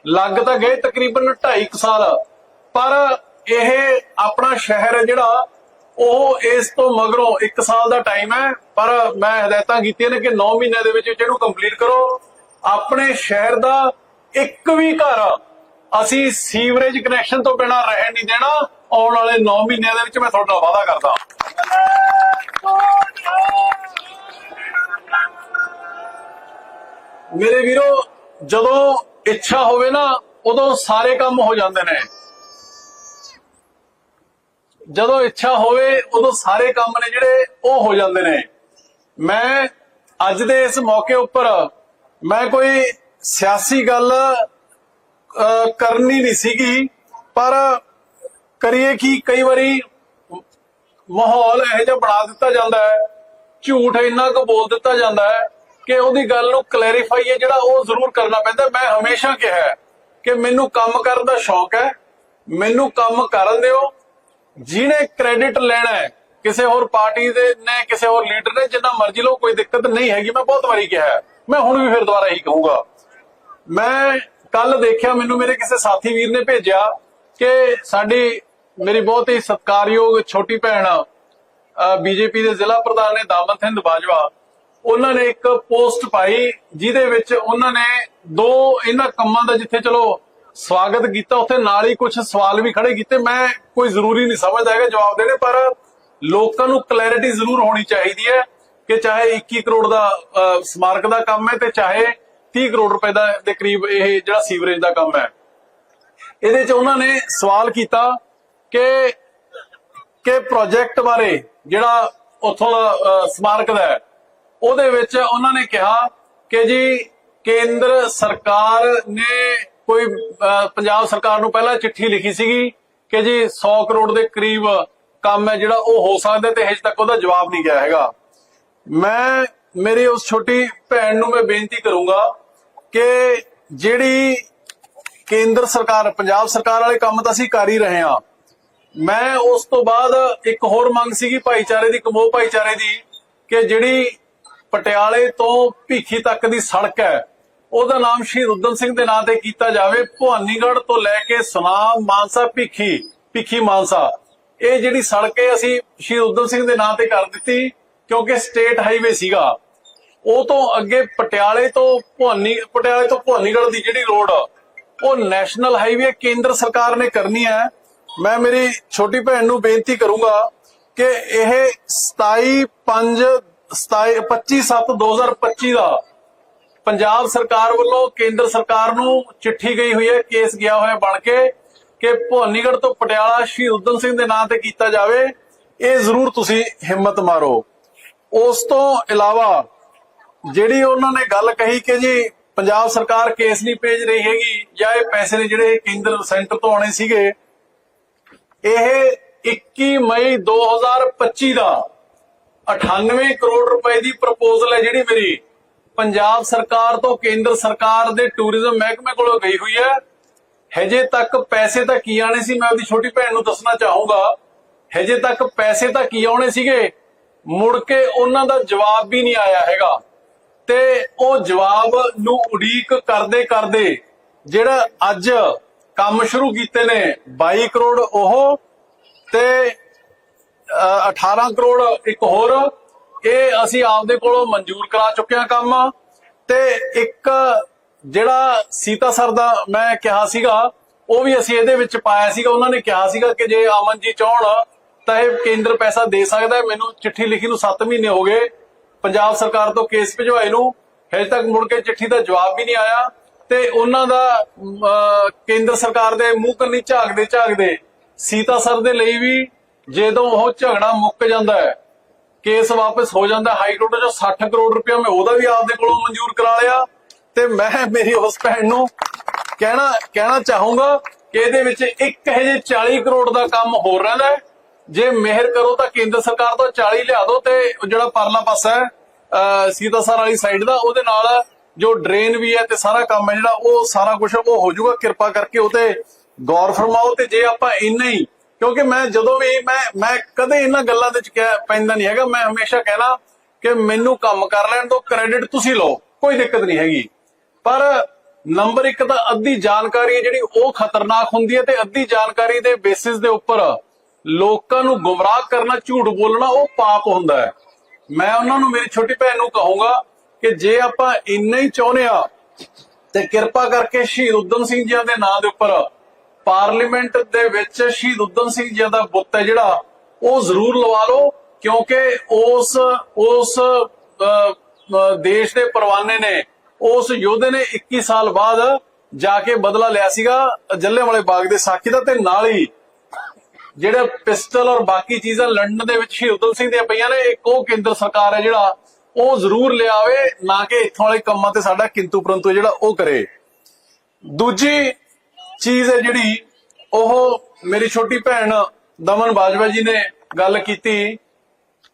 ਲੱਗ ਤਾਂ ਗਏ ਤਕਰੀਬਨ 2.5 ਸਾਲ, ਪਰ ਇਹ ਆਪਣਾ ਸ਼ਹਿਰ ਹੈ ਜਿਹੜਾ ਉਹ ਇਸ ਤੋਂ ਮਗਰੋਂ 1 ਸਾਲ ਦਾ ਟਾਈਮ ਹੈ, ਪਰ ਮੈਂ ਹਦਾਇਤਾਂ ਕੀਤੀਆਂ ਨੇ ਕਿ 9 ਮਹੀਨਿਆਂ ਦੇ ਵਿੱਚ ਇਹਨੂੰ ਕੰਪਲੀਟ ਕਰੋ। ਆਪਣੇ ਸ਼ਹਿਰ ਦਾ ਇੱਕ ਵੀ ਘਰ ਅਸੀਂ ਸੀਵਰੇਜ ਕਨੈਕਸ਼ਨ ਤੋਂ ਬਿਨਾਂ ਰਹਿਣ ਨਹੀਂ ਦੇਣਾ। ਆਉਣ ਵਾਲੇ 9 ਮਹੀਨਿਆਂ ਦੇ ਵਿੱਚ ਮੈਂ ਤੁਹਾਡਾ ਵਾਅਦਾ ਕਰਦਾ। ਮੇਰੇ ਵੀਰੋ, ਜਦੋਂ ਇੱਛਾ ਹੋਵੇ ਨਾ, ਉਦੋਂ ਸਾਰੇ ਕੰਮ ਹੋ ਜਾਂਦੇ ਨੇ। ਜਦੋਂ ਇੱਛਾ ਹੋਵੇ, ਉਦੋਂ ਸਾਰੇ ਕੰਮ ਨੇ ਜਿਹੜੇ, ਉਹ ਹੋ ਜਾਂਦੇ ਨੇ। ਮੈਂ ਅੱਜ ਦੇ ਇਸ ਮੌਕੇ ਉੱਪਰ ਮੈਂ ਕੋਈ ਸਿਆਸੀ ਗੱਲ ਕਰਨੀ ਨਹੀਂ ਸੀਗੀ, ਪਰ ਕਰੀਏ ਕੀ, ਕਈ ਵਾਰੀ ਮਾਹੌਲ ਇਹੋ ਜਿਹਾ ਬਣਾ ਦਿੱਤਾ ਜਾਂਦਾ ਹੈ, ਝੂਠ ਇੰਨਾ ਕੁ ਬੋਲ ਦਿੱਤਾ ਜਾਂਦਾ ਹੈ ਕਿ ਉਹਦੀ ਗੱਲ ਨੂੰ ਕਲੈਰੀਫਾਈ ਹੈ, ਜਿਹੜਾ ਉਹ ਜ਼ਰੂਰ ਕਰਨਾ ਪੈਂਦਾ। ਮੈਂ ਹਮੇਸ਼ਾ ਕਿਹਾ ਕਿ ਮੈਨੂੰ ਕੰਮ ਕਰਨ ਦਾ ਸ਼ੌਕ ਹੈ, ਮੈਨੂੰ ਕੰਮ ਕਰਨ ਦਿਓ ਜਿਹਨੇ ਕ੍ਰੈਡਿਟ ਲੈਣਾ ਹੈ, ਕਿਸੇ ਹੋਰ ਪਾਰਟੀ ਦੇ ਨੇ, ਕਿਸੇ ਹੋਰ ਲੀਡਰ ਨੇ, ਜਿੰਨਾ ਮਰਜ਼ੀ ਲਓ, ਕੋਈ ਦਿੱਕਤ ਨਹੀਂ ਹੈਗੀ। ਮੈਂ ਬਹੁਤ ਵਾਰੀ ਕਿਹਾ ਮੈਂ ਹੁਣ ਵੀ ਫਿਰ ਦੁਬਾਰਾ ਇਹੀ ਕਹੂੰਗਾ। ਮੈਂ ਕੱਲ ਦੇਖਿਆ, ਮੈਨੂੰ ਮੇਰੇ ਕਿਸੇ ਸਾਥੀ ਵੀਰ ਨੇ ਭੇਜਿਆ ਕਿ ਸਾਡੀ ਮੇਰੀ ਬਹੁਤ ਹੀ ਸਤਿਕਾਰਯੋਗ ਛੋਟੀ ਭੈਣ ਬੀਜੇਪੀ ਦੇ ਜ਼ਿਲ੍ਹਾ ਪ੍ਰਧਾਨ ਨੇ ਦਾਮਨ ਸਿੰਘ ਬਾਜਵਾ। ਉਹਨਾਂ ਨੇ ਇੱਕ ਪੋਸਟ ਪਾਈ, ਜਿਹਦੇ ਵਿੱਚ ਉਹਨਾਂ ਨੇ ਦੋ ਇਹਨਾਂ ਕੰਮਾਂ ਦਾ ਜਿੱਥੇ ਚਲੋ ਸਵਾਗਤ ਕੀਤਾ, ਉੱਥੇ ਨਾਲ ਹੀ ਕੁਝ ਸਵਾਲ ਵੀ ਖੜੇ ਕੀਤੇ। ਮੈਂ ਕੋਈ ਜ਼ਰੂਰੀ ਨਹੀਂ ਸਮਝਦਾ ਹੈਗਾ ਜਵਾਬ ਦੇਣੇ, ਪਰ ਲੋਕਾਂ ਨੂੰ ਕਲੈਰਿਟੀ ਜ਼ਰੂਰ ਹੋਣੀ ਚਾਹੀਦੀ ਹੈ ਕਿ ਚਾਹੇ 21 ਕਰੋੜ ਦਾ ਸਮਾਰਕ ਦਾ ਕੰਮ ਹੈ ਤੇ ਚਾਹੇ 30 ਕਰੋੜ ਰੁਪਏ ਦਾ ਦੇ ਕਰੀਬ ਇਹ ਜਿਹੜਾ ਸੀਵਰੇਜ ਦਾ ਕੰਮ ਹੈ। ਇਹਦੇ ਚ ਉਹਨਾਂ ਨੇ ਸਵਾਲ ਕੀਤਾ ਕਿ ਕਿ ਪ੍ਰੋਜੈਕਟ ਬਾਰੇ ਜਿਹੜਾ ਉੱਥੋਂ ਸਮਾਰਕ ਦਾ ਉਹਦੇ ਵਿੱਚ ਉਹਨਾਂ ਨੇ ਕਿਹਾ ਕਿ ਜੀ ਕੇਂਦਰ ਸਰਕਾਰ ਨੇ ਕੋਈ ਅਹ, ਪੰਜਾਬ ਸਰਕਾਰ ਨੂੰ ਪਹਿਲਾਂ ਚਿੱਠੀ ਲਿਖੀ ਸੀਗੀ ਕਿ ਜੀ 100 ਕਰੋੜ ਦੇ ਕਰੀਬ ਕੰਮ ਹੈ ਜਿਹੜਾ ਉਹ ਹੋ ਸਕਦਾ ਤੇ ਹਜੇ ਤੱਕ ਉਹਦਾ ਜਵਾਬ ਨਹੀਂ ਗਿਆ ਹੈਗਾ। ਮੈਂ ਮੇਰੀ ਉਸ ਛੋਟੀ ਭੈਣ ਨੂੰ ਮੈਂ ਬੇਨਤੀ ਕਰੂੰਗਾ ਕਿ ਜਿਹੜੀ ਕੇਂਦਰ ਸਰਕਾਰ ਪੰਜਾਬ ਸਰਕਾਰ ਵਾਲੇ ਕੰਮ ਤਾਂ ਅਸੀਂ ਕਰ ਹੀ ਰਹੇ ਹਾਂ। ਮੈਂ ਉਸ ਤੋਂ ਬਾਅਦ ਇੱਕ ਹੋਰ ਮੰਗ ਸੀਗੀ ਭਾਈਚਾਰੇ ਦੀ ਕਮੋ ਭਾਈਚਾਰੇ ਦੀ ਕਿ ਜਿਹੜੀ ਪਟਿਆਲੇ ਤੋਂ ਭੀਖੀ ਤੱਕ ਦੀ ਸੜਕ ਹੈ ਉਹਦਾ ਨਾਮ ਸ਼ਹੀਦ ਉਦਮ ਸਿੰਘ ਦੇ ਨਾਂ ਤੇ ਕੀਤਾ ਜਾਵੇ। ਭਵਾਨੀਗੜ੍ਹ ਤੋਂ ਲੈ ਕੇ ਸੁਨਾਮ ਮਾਨਸਾ ਭੀਖੀ ਭੀਖੀ ਮਾਨਸਾ। ਇਹ ਜਿਹੜੀ ਸੜਕ ਹੈ, ਅਸੀਂ ਸ਼ਹੀਦ ਉਦਮ ਸਿੰਘ ਦੇ ਨਾਂ ਤੇ ਕਰ ਦਿੱਤੀ ਕਿਉਂਕਿ ਸਟੇਟ ਹਾਈਵੇ ਸੀਗਾ। ਉਹ ਤੋਂ ਅੱਗੇ ਪਟਿਆਲੇ ਤੋਂ ਭਵਾਨੀ, ਪਟਿਆਲੇ ਤੋਂ ਭਵਾਨੀਗੜ੍ਹ ਦੀ ਜਿਹੜੀ ਰੋਡ ਉਹ ਨੈਸ਼ਨਲ ਹਾਈਵੇ ਕੇਂਦਰ ਸਰਕਾਰ ਨੇ ਕਰਨੀ ਹੈ। ਮੈਂ ਮੇਰੀ ਛੋਟੀ ਭੈਣ ਨੂੰ ਬੇਨਤੀ ਕਰੂੰਗਾ ਕਿ ਇਹ 27 5 27 25 7 2025 ਦਾ ਪੰਜਾਬ ਸਰਕਾਰ ਵੱਲੋਂ ਕੇਂਦਰ ਸਰਕਾਰ ਨੂੰ ਚਿੱਠੀ ਗਈ ਹੋਈ ਹੈ, ਕੇਸ ਗਿਆ ਹੋਇਆ ਬਣ ਕੇ ਕਿ ਭਵਾਨੀਗੜ੍ਹ ਤੋਂ ਪਟਿਆਲਾ ਸ਼ਹੀਦ ਉਦਮ ਸਿੰਘ ਦੇ ਨਾਂ ਤੇ ਕੀਤਾ ਜਾਵੇ। ਇਹ ਜ਼ਰੂਰ ਤੁਸੀਂ ਹਿੰਮਤ ਮਾਰੋ। ਉਸ ਤੋਂ ਇਲਾਵਾ ਜਿਹੜੀ ਉਹਨਾਂ ਨੇ ਗੱਲ ਕਹੀ ਕਿ ਜੀ ਪੰਜਾਬ ਸਰਕਾਰ ਕੇਸ ਨਹੀਂ ਭੇਜ ਰਹੀ ਹੈਗੀ ਜਾਂ ਇਹ ਪੈਸੇ ਨੇ ਜਿਹੜੇ ਕੇਂਦਰ ਸੈਂਟਰ ਤੋਂ ਆਉਣੇ ਸੀਗੇ, ਇਹ 21 ਮਈ 2025 ਦਾ 98 ਕਰੋੜ ਰੁਪਏ ਦੀ ਪ੍ਰਪੋਜ਼ਲ ਹੈ ਜਿਹੜੀ ਮੇਰੀ। ਪੰਜਾਬ ਸਰਕਾਰ ਤੋਂ ਕੇਂਦਰ ਸਰਕਾਰ ਦੇ ਟੂਰਿਜ਼ਮ ਮਹਿਕਮੇ ਕੋਲੋਂ ਗਈ ਹੋਈ ਹੈ। ਹਜੇ ਤੱਕ ਪੈਸੇ ਤਾਂ ਕੀ ਆਣੇ ਸੀ? ਮੈਂ ਆਪਣੀ ਛੋਟੀ ਭੈਣ ਨੂੰ ਦੱਸਣਾ ਚਾਹੂੰਗਾ। ਹਜੇ ਤੱਕ ਪੈਸੇ ਤਾਂ ਕੀ ਆਉਣੇ ਸੀਗੇ? ਮੁੜ ਕੇ ਉਹਨਾਂ ਦਾ ਜਵਾਬ ਵੀ ਨਹੀਂ ਆਇਆ ਹੈਗਾ। ਤੇ ਉਹ ਜਵਾਬ ਨੂੰ ਉਡੀਕ ਕਰਦੇ ਕਰਦੇ ਜਿਹੜਾ ਅੱਜ ਕੰਮ ਸ਼ੁਰੂ ਕੀਤੇ ਨੇ 22 ਕਰੋੜ ਉਹ ਤੇ ਅ, 18 ਕਰੋੜ ਇੱਕ ਹੋਰ ਇਹ ਅਸੀਂ ਆਪਦੇ ਕੋਲੋਂ ਮਨਜ਼ੂਰ ਕਰਾ ਚੁੱਕੇ ਹਾਂ ਕੰਮ। ਤੇ ਇੱਕ ਜਿਹੜਾ ਸੀਤਾ ਸਰ ਦਾ ਮੈਂ ਕਿਹਾ ਸੀਗਾ, ਉਹ ਵੀ ਅਸੀਂ ਇਹਦੇ ਵਿੱਚ ਪਾਇਆ ਸੀਗਾ। ਉਹਨਾਂ ਨੇ ਕਿਹਾ ਸੀਗਾ ਕਿ ਜੇ ਅਮਨ ਜੀ ਚਾਹਣ, ਤਾਂ ਇਹ ਕੇਂਦਰ ਪੈਸਾ ਦੇ ਸਕਦਾ ਹੈ। ਮੈਨੂੰ ਚਿੱਠੀ ਲਿਖੀ ਨੂੰ 7 ਮਹੀਨੇ ਹੋ ਗਏ। ਪੰਜਾਬ ਸਰਕਾਰ ਤੋਂ ਕੇਸ ਭਿਜਵਾਏ ਨੂੰ। ਹਜੇ ਤੱਕ ਮੁੜ ਕੇ ਚਿੱਠੀ ਦਾ ਜਵਾਬ ਵੀ ਨਹੀਂ ਆਇਆ। ਤੇ ਉਹਨਾਂ ਦਾ ਕੇਂਦਰ ਸਰਕਾਰ ਦੇ ਮੂੰਹ ਕੰਨੀ ਝਾਕਦੇ ਝਾਕਦੇ ਸੀਤਾ ਸਰ ਦੇ ਲਈ ਵੀ ਜਦੋਂ ਉਹ ਝਗੜਾ ਮੁੱਕ ਜਾਂਦਾ ਹੈ ਕੇਸ ਵਾਪਸ ਹੋ ਜਾਂਦਾ, ਹਾਈ ਕੋਰਟ ਚੋਂ 60 ਕਰੋੜ ਰੁਪਇਆ ਮੈਂ ਉਹਦਾ ਵੀ ਆਪਦੇ ਕੋਲੋਂ ਮਨਜ਼ੂਰ ਕਰਾ ਲਿਆ ਤੇ ਮੈਂ, ਮੇਰੀ ਉਸ ਭੈਣ ਨੂੰ ਕਹਿਣਾ ਕਹਿਣਾ ਚਾਹੂੰਗਾ ਕਿ ਇਹਦੇ ਵਿੱਚ ਇੱਕ ਹਜੇ 40 ਕਰੋੜ ਦਾ ਕੰਮ ਹੋਰ ਰਹਿੰਦਾ ਜੇ ਮਿਹਰ ਕਰੋ ਤਾਂ ਕੇਂਦਰ ਸਰਕਾਰ ਤੋਂ 40 ਲਿਆ ਦਿਓ ਤੇ ਜਿਹੜਾ ਪਰਲਾ ਪਾਸਾ ਹੈ ਸੀਤਾਸਰ ਵਾਲੀ ਸਾਈਡ ਦਾ, ਉਹਦੇ ਨਾਲ ਜੋ ਡਰੇਨ ਵੀ ਹੈ ਤੇ ਸਾਰਾ ਕੰਮ ਹੈ ਜਿਹੜਾ, ਉਹ ਸਾਰਾ ਕੁਝ ਉਹ ਹੋ ਜਾਊਗਾ। ਕਿਰਪਾ ਕਰਕੇ ਉਹ ਤੇ ਗੌਰ ਫਰਮਾਓ ਤੇ ਜੇ ਆਪਾਂ ਇੰਨਾ ਹੀ ਕਿਉਂਕਿ ਮੈਂ ਜਦੋਂ ਵੀ ਮੈਂ ਮੈਂ ਕਦੇ ਇਹਨਾਂ ਗੱਲਾਂ ਦੇ ਵਿੱਚ ਪੈਂਦਾ ਨਹੀਂ ਹੈਗਾ। ਮੈਂ ਹਮੇਸ਼ਾ ਕਹਿਣਾ ਕਿ ਮੈਨੂੰ ਕੰਮ ਕਰ ਲੈਣ ਤੋਂ ਕ੍ਰੈਡਿਟ ਤੁਸੀਂ ਲਓ, ਕੋਈ ਦਿੱਕਤ ਨਹੀਂ ਹੈਗੀ। ਪਰ ਨੰਬਰ 1 ਤਾਂ ਅੱਧੀ ਜਾਣਕਾਰੀ ਜਿਹੜੀ ਉਹ ਖਤਰਨਾਕ ਹੁੰਦੀ ਹੈ ਤੇ ਅੱਧੀ ਜਾਣਕਾਰੀ ਦੇ ਬੇਸਿਸ ਦੇ ਉੱਪਰ ਲੋਕਾਂ ਨੂੰ ਗੁੰਮਰਾਹ ਕਰਨਾ, ਝੂਠ ਬੋਲਣਾ ਉਹ ਪਾਪ ਹੁੰਦਾ ਹੈ। ਮੈਂ ਉਹਨਾਂ ਨੂੰ, ਮੇਰੀ ਛੋਟੀ ਭੈਣ ਨੂੰ ਕਹੂੰਗਾ ਕਿ ਜੇ ਆਪਾਂ ਇੰਨਾ ਹੀ ਚਾਹੁੰਦੇ ਆ ਤੇ ਕਿਰਪਾ ਕਰਕੇ ਸ਼ਹੀਦ ਉਦਮ ਸਿੰਘ ਜੀ ਦੇ ਨਾਂ ਦੇ ਉੱਪਰ ਪਾਰਲੀਮੈਂਟ ਦੇ ਵਿੱਚ ਸ਼ਹੀਦ ਉਦਮ ਸਿੰਘ ਜੀ ਦਾ ਬੁੱਤ ਹੈ ਜਿਹੜਾ, ਉਹ ਜ਼ਰੂਰ ਲਵਾ ਲਓ, ਕਿਉਂਕਿ ਉਸ ਉਸ ਦੇਸ਼ ਦੇ ਪਰਵਾਨੇ ਨੇ, ਉਸ ਯੋਧੇ ਨੇ 21 ਸਾਲ ਬਾਅਦ ਜਾ ਕੇ ਬਦਲਾ ਲਿਆ ਸੀਗਾ ਜੱਲਿਆਂਵਾਲੇ ਬਾਗ ਦੇ ਸਾਖੀ ਦਾ, ਤੇ ਨਾਲ ਹੀ ਜਿਹੜੇ ਪਿਸਟਲ ਔਰ ਬਾਕੀ ਚੀਜ਼ਾਂ ਲੰਡਨ ਦੇ ਵਿੱਚ ਸ਼ਹੀਦ ਉਦਮ ਸਿੰਘ ਦੀਆਂ ਪਈਆਂ ਨੇ, ਇੱਕ ਉਹ ਕੇਂਦਰ ਸਰਕਾਰ ਹੈ ਜਿਹੜਾ, ਉਹ ਜ਼ਰੂਰ ਲਿਆਵੇ, ਨਾ ਕਿ ਇੱਥੋਂ ਵਾਲੇ ਕੰਮਾਂ ਤੇ ਸਾਡਾ ਕਿੰਤੂ ਪਰੰਤੂ ਜਿਹੜਾ ਉਹ ਕਰੇ। ਦੂਜੀ ਚੀਜ਼ ਹੈ ਜਿਹੜੀ ਉਹ ਮੇਰੀ ਛੋਟੀ ਭੈਣ ਦਮਨ ਬਾਜਵਾ ਜੀ ਨੇ ਗੱਲ ਕੀਤੀ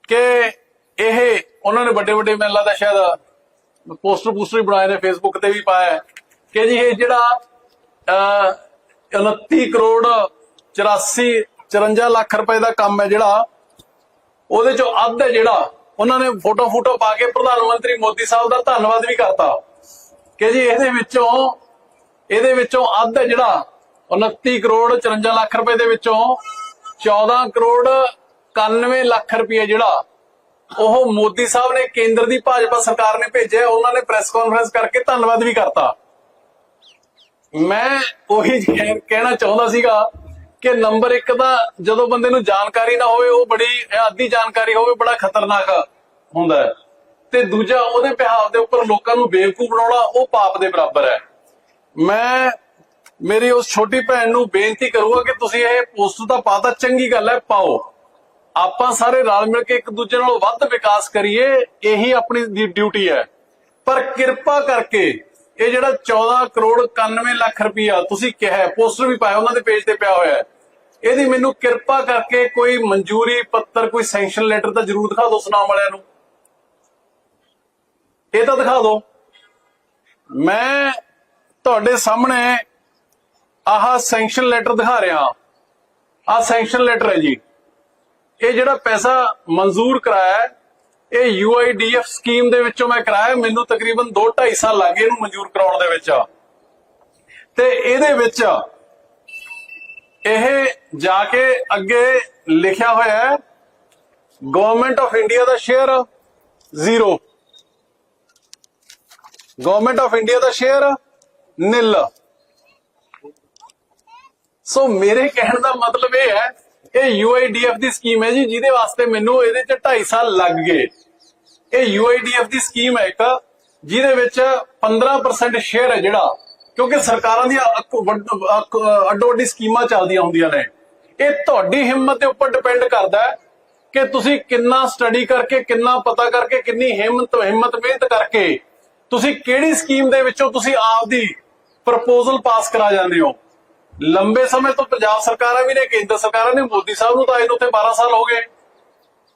ਕਿ ਇਹ ਉਹਨਾਂ ਨੇ ਵੱਡੇ ਵੱਡੇ ਮੈਨੂੰ ਲੱਗਦਾ ਸ਼ਾਇਦ ਪੋਸਟਰ ਪੋਸਟਰ ਬਣਾਏ ਨੇ ਫੇਸਬੁੱਕ ਤੇ ਵੀ ਪਾਇਆ ਕਿ ਜੀ ਇਹ ਜਿਹੜਾ 29 ਕਰੋੜ 84 54 ਲੱਖ ਰੁਪਏ ਦਾ ਕੰਮ ਹੈ ਜਿਹੜਾ, ਉਹਦੇ ਚੋਂ ਅੱਧ ਹੈ ਜਿਹੜਾ ਉਹਨਾਂ ਨੇ ਫੋਟੋ ਫੋਟੋ ਪਾ ਕੇ ਪ੍ਰਧਾਨ ਮੰਤਰੀ ਮੋਦੀ ਸਾਹਿਬ ਦਾ ਧੰਨਵਾਦ ਵੀ ਕਰਤਾ। ਕਿ ਜੀ ਇਹਦੇ ਵਿੱਚੋਂ ਇਹਦੇ ਵਿੱਚੋਂ ਅੱਧ ਜਿਹੜਾ 29 ਕਰੋੜ 54 ਲੱਖ ਰੁਪਏ ਦੇ ਵਿੱਚੋਂ 14 ਕਰੋੜ 91 ਲੱਖ ਰੁਪਏ ਜਿਹੜਾ ਉਹ ਮੋਦੀ ਸਾਹਿਬ ਨੇ ਕੇਂਦਰ ਦੀ ਭਾਜਪਾ ਸਰਕਾਰ ਨੇ ਭੇਜਿਆ, ਉਹਨਾਂ ਨੇ ਪ੍ਰੈਸ ਕਾਨਫਰੰਸ ਕਰਕੇ ਧੰਨਵਾਦ ਵੀ ਕਰਤਾ। ਮੈਂ ਉਹੀ ਕਹਿਣਾ ਚਾਹੁੰਦਾ ਸੀਗਾ ਕਿ ਨੰਬਰ 1 ਦਾ ਜਦੋਂ ਬੰਦੇ ਨੂੰ ਜਾਣਕਾਰੀ ਨਾ ਹੋਵੇ, ਉਹ ਬੜੀ ਅੱਧੀ ਜਾਣਕਾਰੀ ਹੋਵੇ, ਬੜਾ ਖਤਰਨਾਕ ਹੁੰਦਾ ਹੈ। ਤੇ ਦੂਜਾ ਉਹਦੇ ਪਿਹਾਵ ਦੇ ਉੱਪਰ ਲੋਕਾਂ ਨੂੰ ਬੇਵਕੂਫ ਬਣਾਉਣਾ ਉਹ ਪਾਪ ਦੇ ਬਰਾਬਰ ਹੈ। ਮੈਂ, ਮੇਰੀ ਉਸ ਛੋਟੀ ਭੈਣ ਨੂੰ ਬੇਨਤੀ ਕਰੂਗਾ ਕਿ ਤੁਸੀਂ ਇਹ ਪੋਸਟ ਤਾਂ ਪਾਤਾ ਚੰਗੀ ਗੱਲ ਹੈ, ਪਾਓ। ਆਪਾਂ ਸਾਰੇ ਰਲ ਮਿਲ ਕੇ ਇੱਕ ਦੂਜੇ ਨਾਲੋਂ ਵੱਧ ਵਿਕਾਸ ਕਰੀਏ, ਇਹੀ ਆਪਣੀ ਡਿਊਟੀ ਹੈ। ਪਰ ਕਿਰਪਾ ਕਰਕੇ, ਇਹ ਜਿਹੜਾ 14 ਕਰੋੜ 91 ਲੱਖ ਰੁਪਇਆ ਤੁਸੀਂ ਕਿਹਾ ਪੋਸਟਰ ਵੀ ਪਾਇਆ, ਉਹਨਾਂ ਦੇ ਪੇਜ ਤੇ ਪਿਆ ਹੋਇਆ ਹੈ। ਇਹਦੀ ਮੈਨੂੰ ਕਿਰਪਾ ਕਰਕੇ ਕੋਈ ਮਨਜ਼ੂਰੀ ਪੱਤਰ, ਕੋਈ ਸੈਂਕਸ਼ਨ ਲੈਟਰ ਤਾਂ ਜ਼ਰੂਰ ਦਿਖਾ ਦਿਓ ਸੁਨਾਮ ਵਾਲਿਆਂ ਨੂੰ। ਇਹ ਤਾਂ ਦਿਖਾ ਦਿਓ। ਮੈਂ ਤੁਹਾਡੇ ਸਾਹਮਣੇ ਆਹ ਸੈਂਕਸ਼ਨ ਲੈਟਰ ਦਿਖਾ ਰਿਹਾ। ਆਹ ਸੈਂਕਸ਼ਨ ਲੈਟਰ ਹੈ ਜੀ। ਇਹ ਜਿਹੜਾ ਪੈਸਾ ਮਨਜ਼ੂਰ ਕਰਾਇਆ ਹੈ, ਇਹ UIDF ਸਕੀਮ ਦੇ ਵਿੱਚੋਂ ਮੈਂ ਕਰਾਇਆ ਮੈਨੂੰ ਤਕਰੀਬਨ 2.5 ਸਾਲ ਲੱਗੇ ਇਹਨੂੰ ਮਨਜ਼ੂਰ ਕਰਾਉਣ ਦੇ ਵਿੱਚ। ਤੇ ਇਹਦੇ ਵਿੱਚ ਇਹ ਜਾ ਕੇ ਅੱਗੇ ਲਿਖਿਆ ਹੋਇਆ ਹੈ government of India the share zero government of India the share nil. So ਮੇਰੇ ਕਹਿਣ ਦਾ ਮਤਲਬ ਇਹ ਹੈ, ਇਹ UIDF ਦੀ ਸਕੀਮ ਹੈ ਜੀ, ਜਿਹਦੇ ਵਾਸਤੇ ਮੈਨੂੰ ਇਹਦੇ ਚ 2.5 ਸਾਲ ਲੱਗ ਗਏ। ਇਹ UIDF ਦੀ ਸਕੀਮ ਹੈ ਇੱਕ, ਜਿਹਦੇ ਵਿੱਚ 15% ਸ਼ੇਅਰ ਹੈ ਜਿਹੜਾ, ਕਿਉਂਕਿ ਸਰਕਾਰਾਂ ਦੀਆਂ ਅੱਡੋ ਅੱਡੀ ਸਕੀਮਾਂ ਚੱਲਦੀਆਂ ਹੁੰਦੀਆਂ ਨੇ। ਇਹ ਤੁਹਾਡੀ ਹਿੰਮਤ ਦੇ ਉੱਪਰ ਡਿਪੈਂਡ ਕਰਦਾ ਹੈ ਕਿ ਤੁਸੀਂ ਕਿੰਨਾ ਸਟੱਡੀ ਕਰਕੇ, ਕਿੰਨਾ ਪਤਾ ਕਰਕੇ, ਕਿੰਨੀ ਹਿੰਮਤ ਹਿੰਮਤ ਮਿਹਨਤ ਕਰਕੇ ਤੁਸੀਂ ਕਿਹੜੀ ਸਕੀਮ ਦੇ ਵਿੱਚੋਂ ਤੁਸੀਂ ਆਪਦੀ ਪ੍ਰਪੋਜ਼ਲ ਪਾਸ ਕਰਾ ਜਾਂਦੇ ਹੋ। ਲੰਬੇ ਸਮੇਂ ਤੋਂ ਪੰਜਾਬ ਸਰਕਾਰਾਂ ਵੀ ਨੇ, ਕੇਂਦਰ ਸਰਕਾਰਾਂ ਨੇ, ਮੋਦੀ ਸਾਹਿਬ ਨੂੰ ਤਾਂ ਇਹਨੂੰ ਉੱਤੇ 12 ਸਾਲ ਹੋ ਗਏ।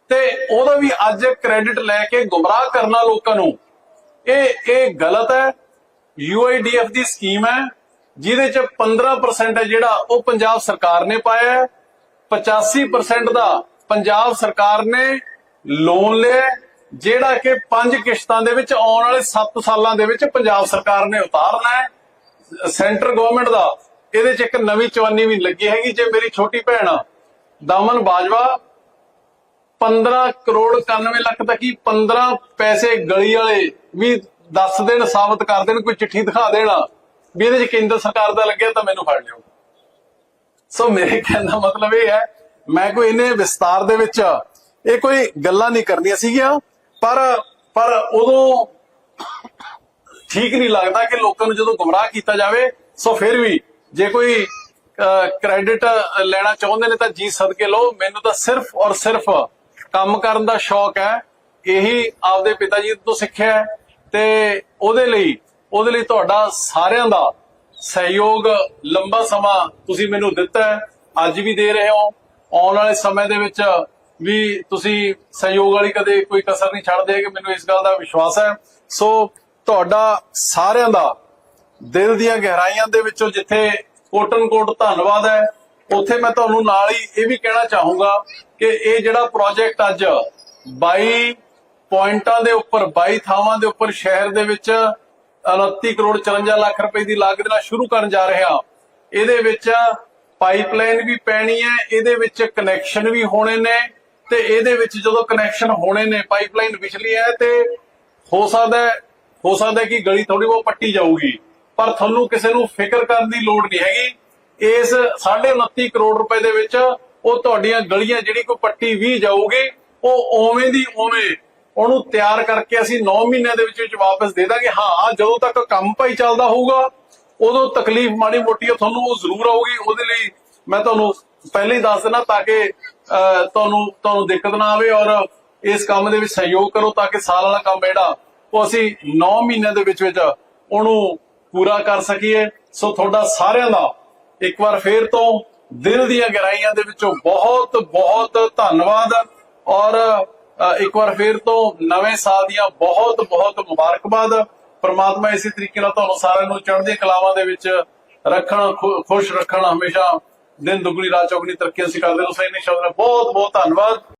ਤੇ ਉਹਦਾ ਵੀ ਅੱਜ ਕ੍ਰੈਡਿਟ ਲੈ ਕੇ ਗੁੰਮਰਾਹ ਕਰਨਾ ਲੋਕਾਂ ਨੂੰ। ਇਹ ਇਹ ਗਲਤ ਹੈ। UIDF ਦੀ ਸਕੀਮ ਹੈ, ਜਿਹਦੇ ਚ 15% ਹੈ ਜਿਹੜਾ ਉਹ ਪੰਜਾਬ ਸਰਕਾਰ ਨੇ ਪਾਇਆ ਹੈ। 85% ਦਾ ਪੰਜਾਬ ਸਰਕਾਰ ਨੇ ਲੋਨ ਲਿਆ ਜਿਹੜਾ ਕਿ ਪੰਜ ਕਿਸ਼ਤਾਂ ਦੇ ਵਿੱਚ ਆਉਣ ਵਾਲੇ 7 ਸਾਲਾਂ ਦੇ ਵਿੱਚ ਪੰਜਾਬ ਸਰਕਾਰ ਨੇ ਉਤਾਰਨਾ ਹੈ। ਸੈਂਟਰ ਗਵਰਨਮੈਂਟ ਦਾ, ਇਹਦੇ ਚ ਇੱਕ ਨਵੀਂ ਚਵਾਨੀ ਵੀ ਲੱਗੀ ਹੈਗੀ ਜੇ ਮੇਰੀ ਛੋਟੀ ਭੈਣ ਦਮਨ ਬਾਜਵਾ 15 ਕਰੋੜ 91 ਲੱਖ ਤੱਕ ਹੀ 15 ਪੈਸੇ ਗਲੀ ਵਾਲੇ ਵੀ ਦੱਸ ਦੇਣ, ਸਾਬਤ ਕਰ ਦੇਣ, ਕੋਈ ਚਿੱਠੀ ਦਿਖਾ ਦੇਣ, ਵੀ ਇਹਦੇ ਚ ਕੇਂਦਰ ਸਰਕਾਰ ਦਾ ਲੱਗਿਆ ਤਾਂ ਮੈਨੂੰ ਫੜ ਲਿਓ। ਸੋ ਮੇਰੇ ਕਹਿਣ ਦਾ ਮਤਲਬ ਇਹ ਹੈ, ਮੈਂ ਕੋਈ ਇਹਨੇ ਵਿਸਤਾਰ ਦੇ ਵਿੱਚ ਇਹ ਕੋਈ ਗੱਲਾਂ ਨਹੀਂ ਕਰਨੀਆਂ ਸੀਗੀਆਂ, ਪਰ ਪਰ ਉਦੋਂ ਠੀਕ ਨਹੀਂ ਲੱਗਦਾ ਕਿ ਲੋਕਾਂ ਨੂੰ ਜਦੋਂ ਗੁੰਮਰਾਹ ਕੀਤਾ ਜਾਵੇ, ਸੋ ਫਿਰ ਵੀ ਜੇ ਕੋਈ ਕ੍ਰੈਡਿਟ ਲੈਣਾ ਚਾਹੁੰਦੇ ਨੇ ਤਾਂ ਜੀ ਸਦਕੇ ਲਓ। ਮੈਨੂੰ ਤਾਂ ਸਿਰਫ ਔਰ ਸਿਰਫ ਕੰਮ ਕਰਨ ਦਾ ਸ਼ੌਕ ਹੈ। ਇਹੀ ਆਪਦੇ ਪਿਤਾ ਜੀ ਤੋਂ ਸਿੱਖਿਆ ਹੈ ਤੇ ਉਹਦੇ ਲਈ ਉਹਦੇ ਲਈ ਤੁਹਾਡਾ ਸਾਰਿਆਂ ਦਾ ਸਹਿਯੋਗ ਲੰਬਾ ਸਮਾਂ ਤੁਸੀਂ ਮੈਨੂੰ ਦਿੱਤਾ ਹੈ। ਅੱਜ ਵੀ ਦੇ ਰਹੇ ਹੋ। ਆਉਣ ਵਾਲੇ ਸਮੇਂ ਦੇ ਵਿੱਚ ਵੀ ਤੁਸੀਂ ਸਹਿਯੋਗ ਵਾਲੀ ਕਦੇ ਕੋਈ ਕਸਰ ਨਹੀਂ ਛੱਡਦੇ ਕਿ ਮੈਨੂੰ ਇਸ ਗੱਲ ਦਾ ਵਿਸ਼ਵਾਸ ਹੈ। ਸੋ ਤੁਹਾਡਾ ਸਾਰਿਆਂ ਦਾ ਦਿਲ ਦੀਆਂ ਗਹਿਰਾਈਆਂ ਦੇ ਵਿੱਚੋਂ ਜਿੱਥੇ ਕੋਟਨ ਕੋਟ ਧੰਨਵਾਦ ਹੈ, ਉੱਥੇ ਮੈਂ ਤੁਹਾਨੂੰ ਨਾਲ ਹੀ ਇਹ ਵੀ ਕਹਿਣਾ ਚਾਹੂੰਗਾ ਕਿ ਇਹ ਜਿਹੜਾ ਪ੍ਰੋਜੈਕਟ ਅੱਜ 22 ਪੁਆਇੰਟਾਂ ਦੇ ਉੱਪਰ 22 ਥਾਵਾਂ ਦੇ ਉੱਪਰ ਸ਼ਹਿਰ ਦੇ ਵਿੱਚ 29 ਕਰੋੜ 54 ਲੱਖ ਰੁਪਏ ਦੀ ਲਾਗਤ ਨਾਲ ਸ਼ੁਰੂ ਕਰਨ ਜਾ ਰਿਹਾ, ਇਹਦੇ ਵਿੱਚ ਪਾਈਪਲਾਈਨ ਵੀ ਪੈਣੀ ਹੈ, ਇਹਦੇ ਵਿੱਚ ਕਨੈਕਸ਼ਨ ਵੀ ਹੋਣੇ ਨੇ ਤੇ ਇਹਦੇ ਵਿੱਚ ਜਦੋਂ ਕਨੈਕਸ਼ਨ ਹੋਣੇ ਨੇ ਪਾਈਪਲਾਈਨ ਵਿਚਲੀ ਹੈ ਤੇ ਹੋ ਸਕਦਾ ਹੋ ਸਕਦਾ ਕਿ ਗਲੀ ਥੋੜੀ ਬਹੁਤ ਪੱਟੀ ਜਾਊਗੀ ਪਰ ਤੁਹਾਨੂੰ ਕਿਸੇ ਨੂੰ ਫਿਕਰ ਕਰਨ ਦੀ ਲੋੜ ਨਹੀਂ ਹੈਗੀ। ਇਸ 29.5 ਕਰੋੜ ਰੁਪਏ ਦੇ ਵਿੱਚ ਉਹ ਤੁਹਾਡੀਆਂ ਗਲੀਆਂ ਜਿਹੜੀ ਕੋਈ ਪੱਟੀ ਵੀ ਜਾਊਗੀ ਉਹ ਓਵੇਂ ਦੀ ਓਵੇਂ ਉਹਨੂੰ ਤਿਆਰ ਕਰਕੇ ਅਸੀਂ 9 ਮਹੀਨਿਆਂ ਦੇ ਵਿੱਚ ਵਿੱਚ ਵਾਪਸ ਦੇ ਦਾਂਗੇ। ਹਾਂ ਜਦੋਂ ਤੱਕ ਕੰਮ ਭਾਈ ਚੱਲਦਾ ਹੋਊਗਾ ਉਦੋਂ ਤਕਲੀਫ ਮਾੜੀ ਮੋਟੀ ਤੁਹਾਨੂੰ ਉਹ ਜ਼ਰੂਰ ਆਊਗੀ। ਉਹਦੇ ਲਈ ਮੈਂ ਤੁਹਾਨੂੰ ਪਹਿਲੇ ਹੀ ਦੱਸ ਦਿੰਦਾ ਤਾਂ ਕਿ ਅਹ, ਤੁਹਾਨੂੰ ਤੁਹਾਨੂੰ ਦਿੱਕਤ ਨਾ ਆਵੇ ਔਰ ਇਸ ਕੰਮ ਦੇ ਵਿੱਚ ਸਹਿਯੋਗ ਕਰੋ ਤਾਂ ਕਿ ਸਾਲ ਵਾਲਾ ਕੰਮ ਜਿਹੜਾ ਉਹ ਅਸੀਂ 9 ਮਹੀਨਿਆਂ ਦੇ ਵਿੱਚ ਵਿੱਚ ਉਹਨੂੰ ਪੂਰਾ ਕਰ ਸਕੀਏ। ਸੋ ਤੁਹਾਡਾ ਸਾਰਿਆਂ ਦਾ ਇੱਕ ਵਾਰ ਫੇਰ ਤੋਂ ਦਿਲ ਦੀਆਂ ਗਹਿਰਾਈਆਂ ਦੇ ਵਿੱਚੋਂ ਬਹੁਤ ਬਹੁਤ ਧੰਨਵਾਦ। ਔਰ ਇੱਕ ਵਾਰ ਫੇਰ ਤੋਂ ਨਵੇਂ ਸਾਲ ਦੀਆਂ ਬਹੁਤ ਬਹੁਤ ਮੁਬਾਰਕਬਾਦ। ਪ੍ਰਮਾਤਮਾ ਇਸੇ ਤਰੀਕੇ ਨਾਲ ਤੁਹਾਨੂੰ ਸਾਰਿਆਂ ਨੂੰ ਚੜ੍ਹਦੀਆਂ ਕਲਾਵਾਂ ਦੇ ਵਿੱਚ ਰੱਖਣ, ਖੁ- ਖੁਸ਼ ਰੱਖਣ। ਹਮੇਸ਼ਾ ਦਿਨ ਦੁਗਣੀ ਰਾਤ ਚੌਗਣੀ ਤਰੱਕੀ ਅਸੀਂ ਕਰਦੇ ਰਹੋ। ਸਹੀ ਨੇ ਸ਼ਬਦ ਬਹੁਤ ਬਹੁਤ ਧੰਨਵਾਦ।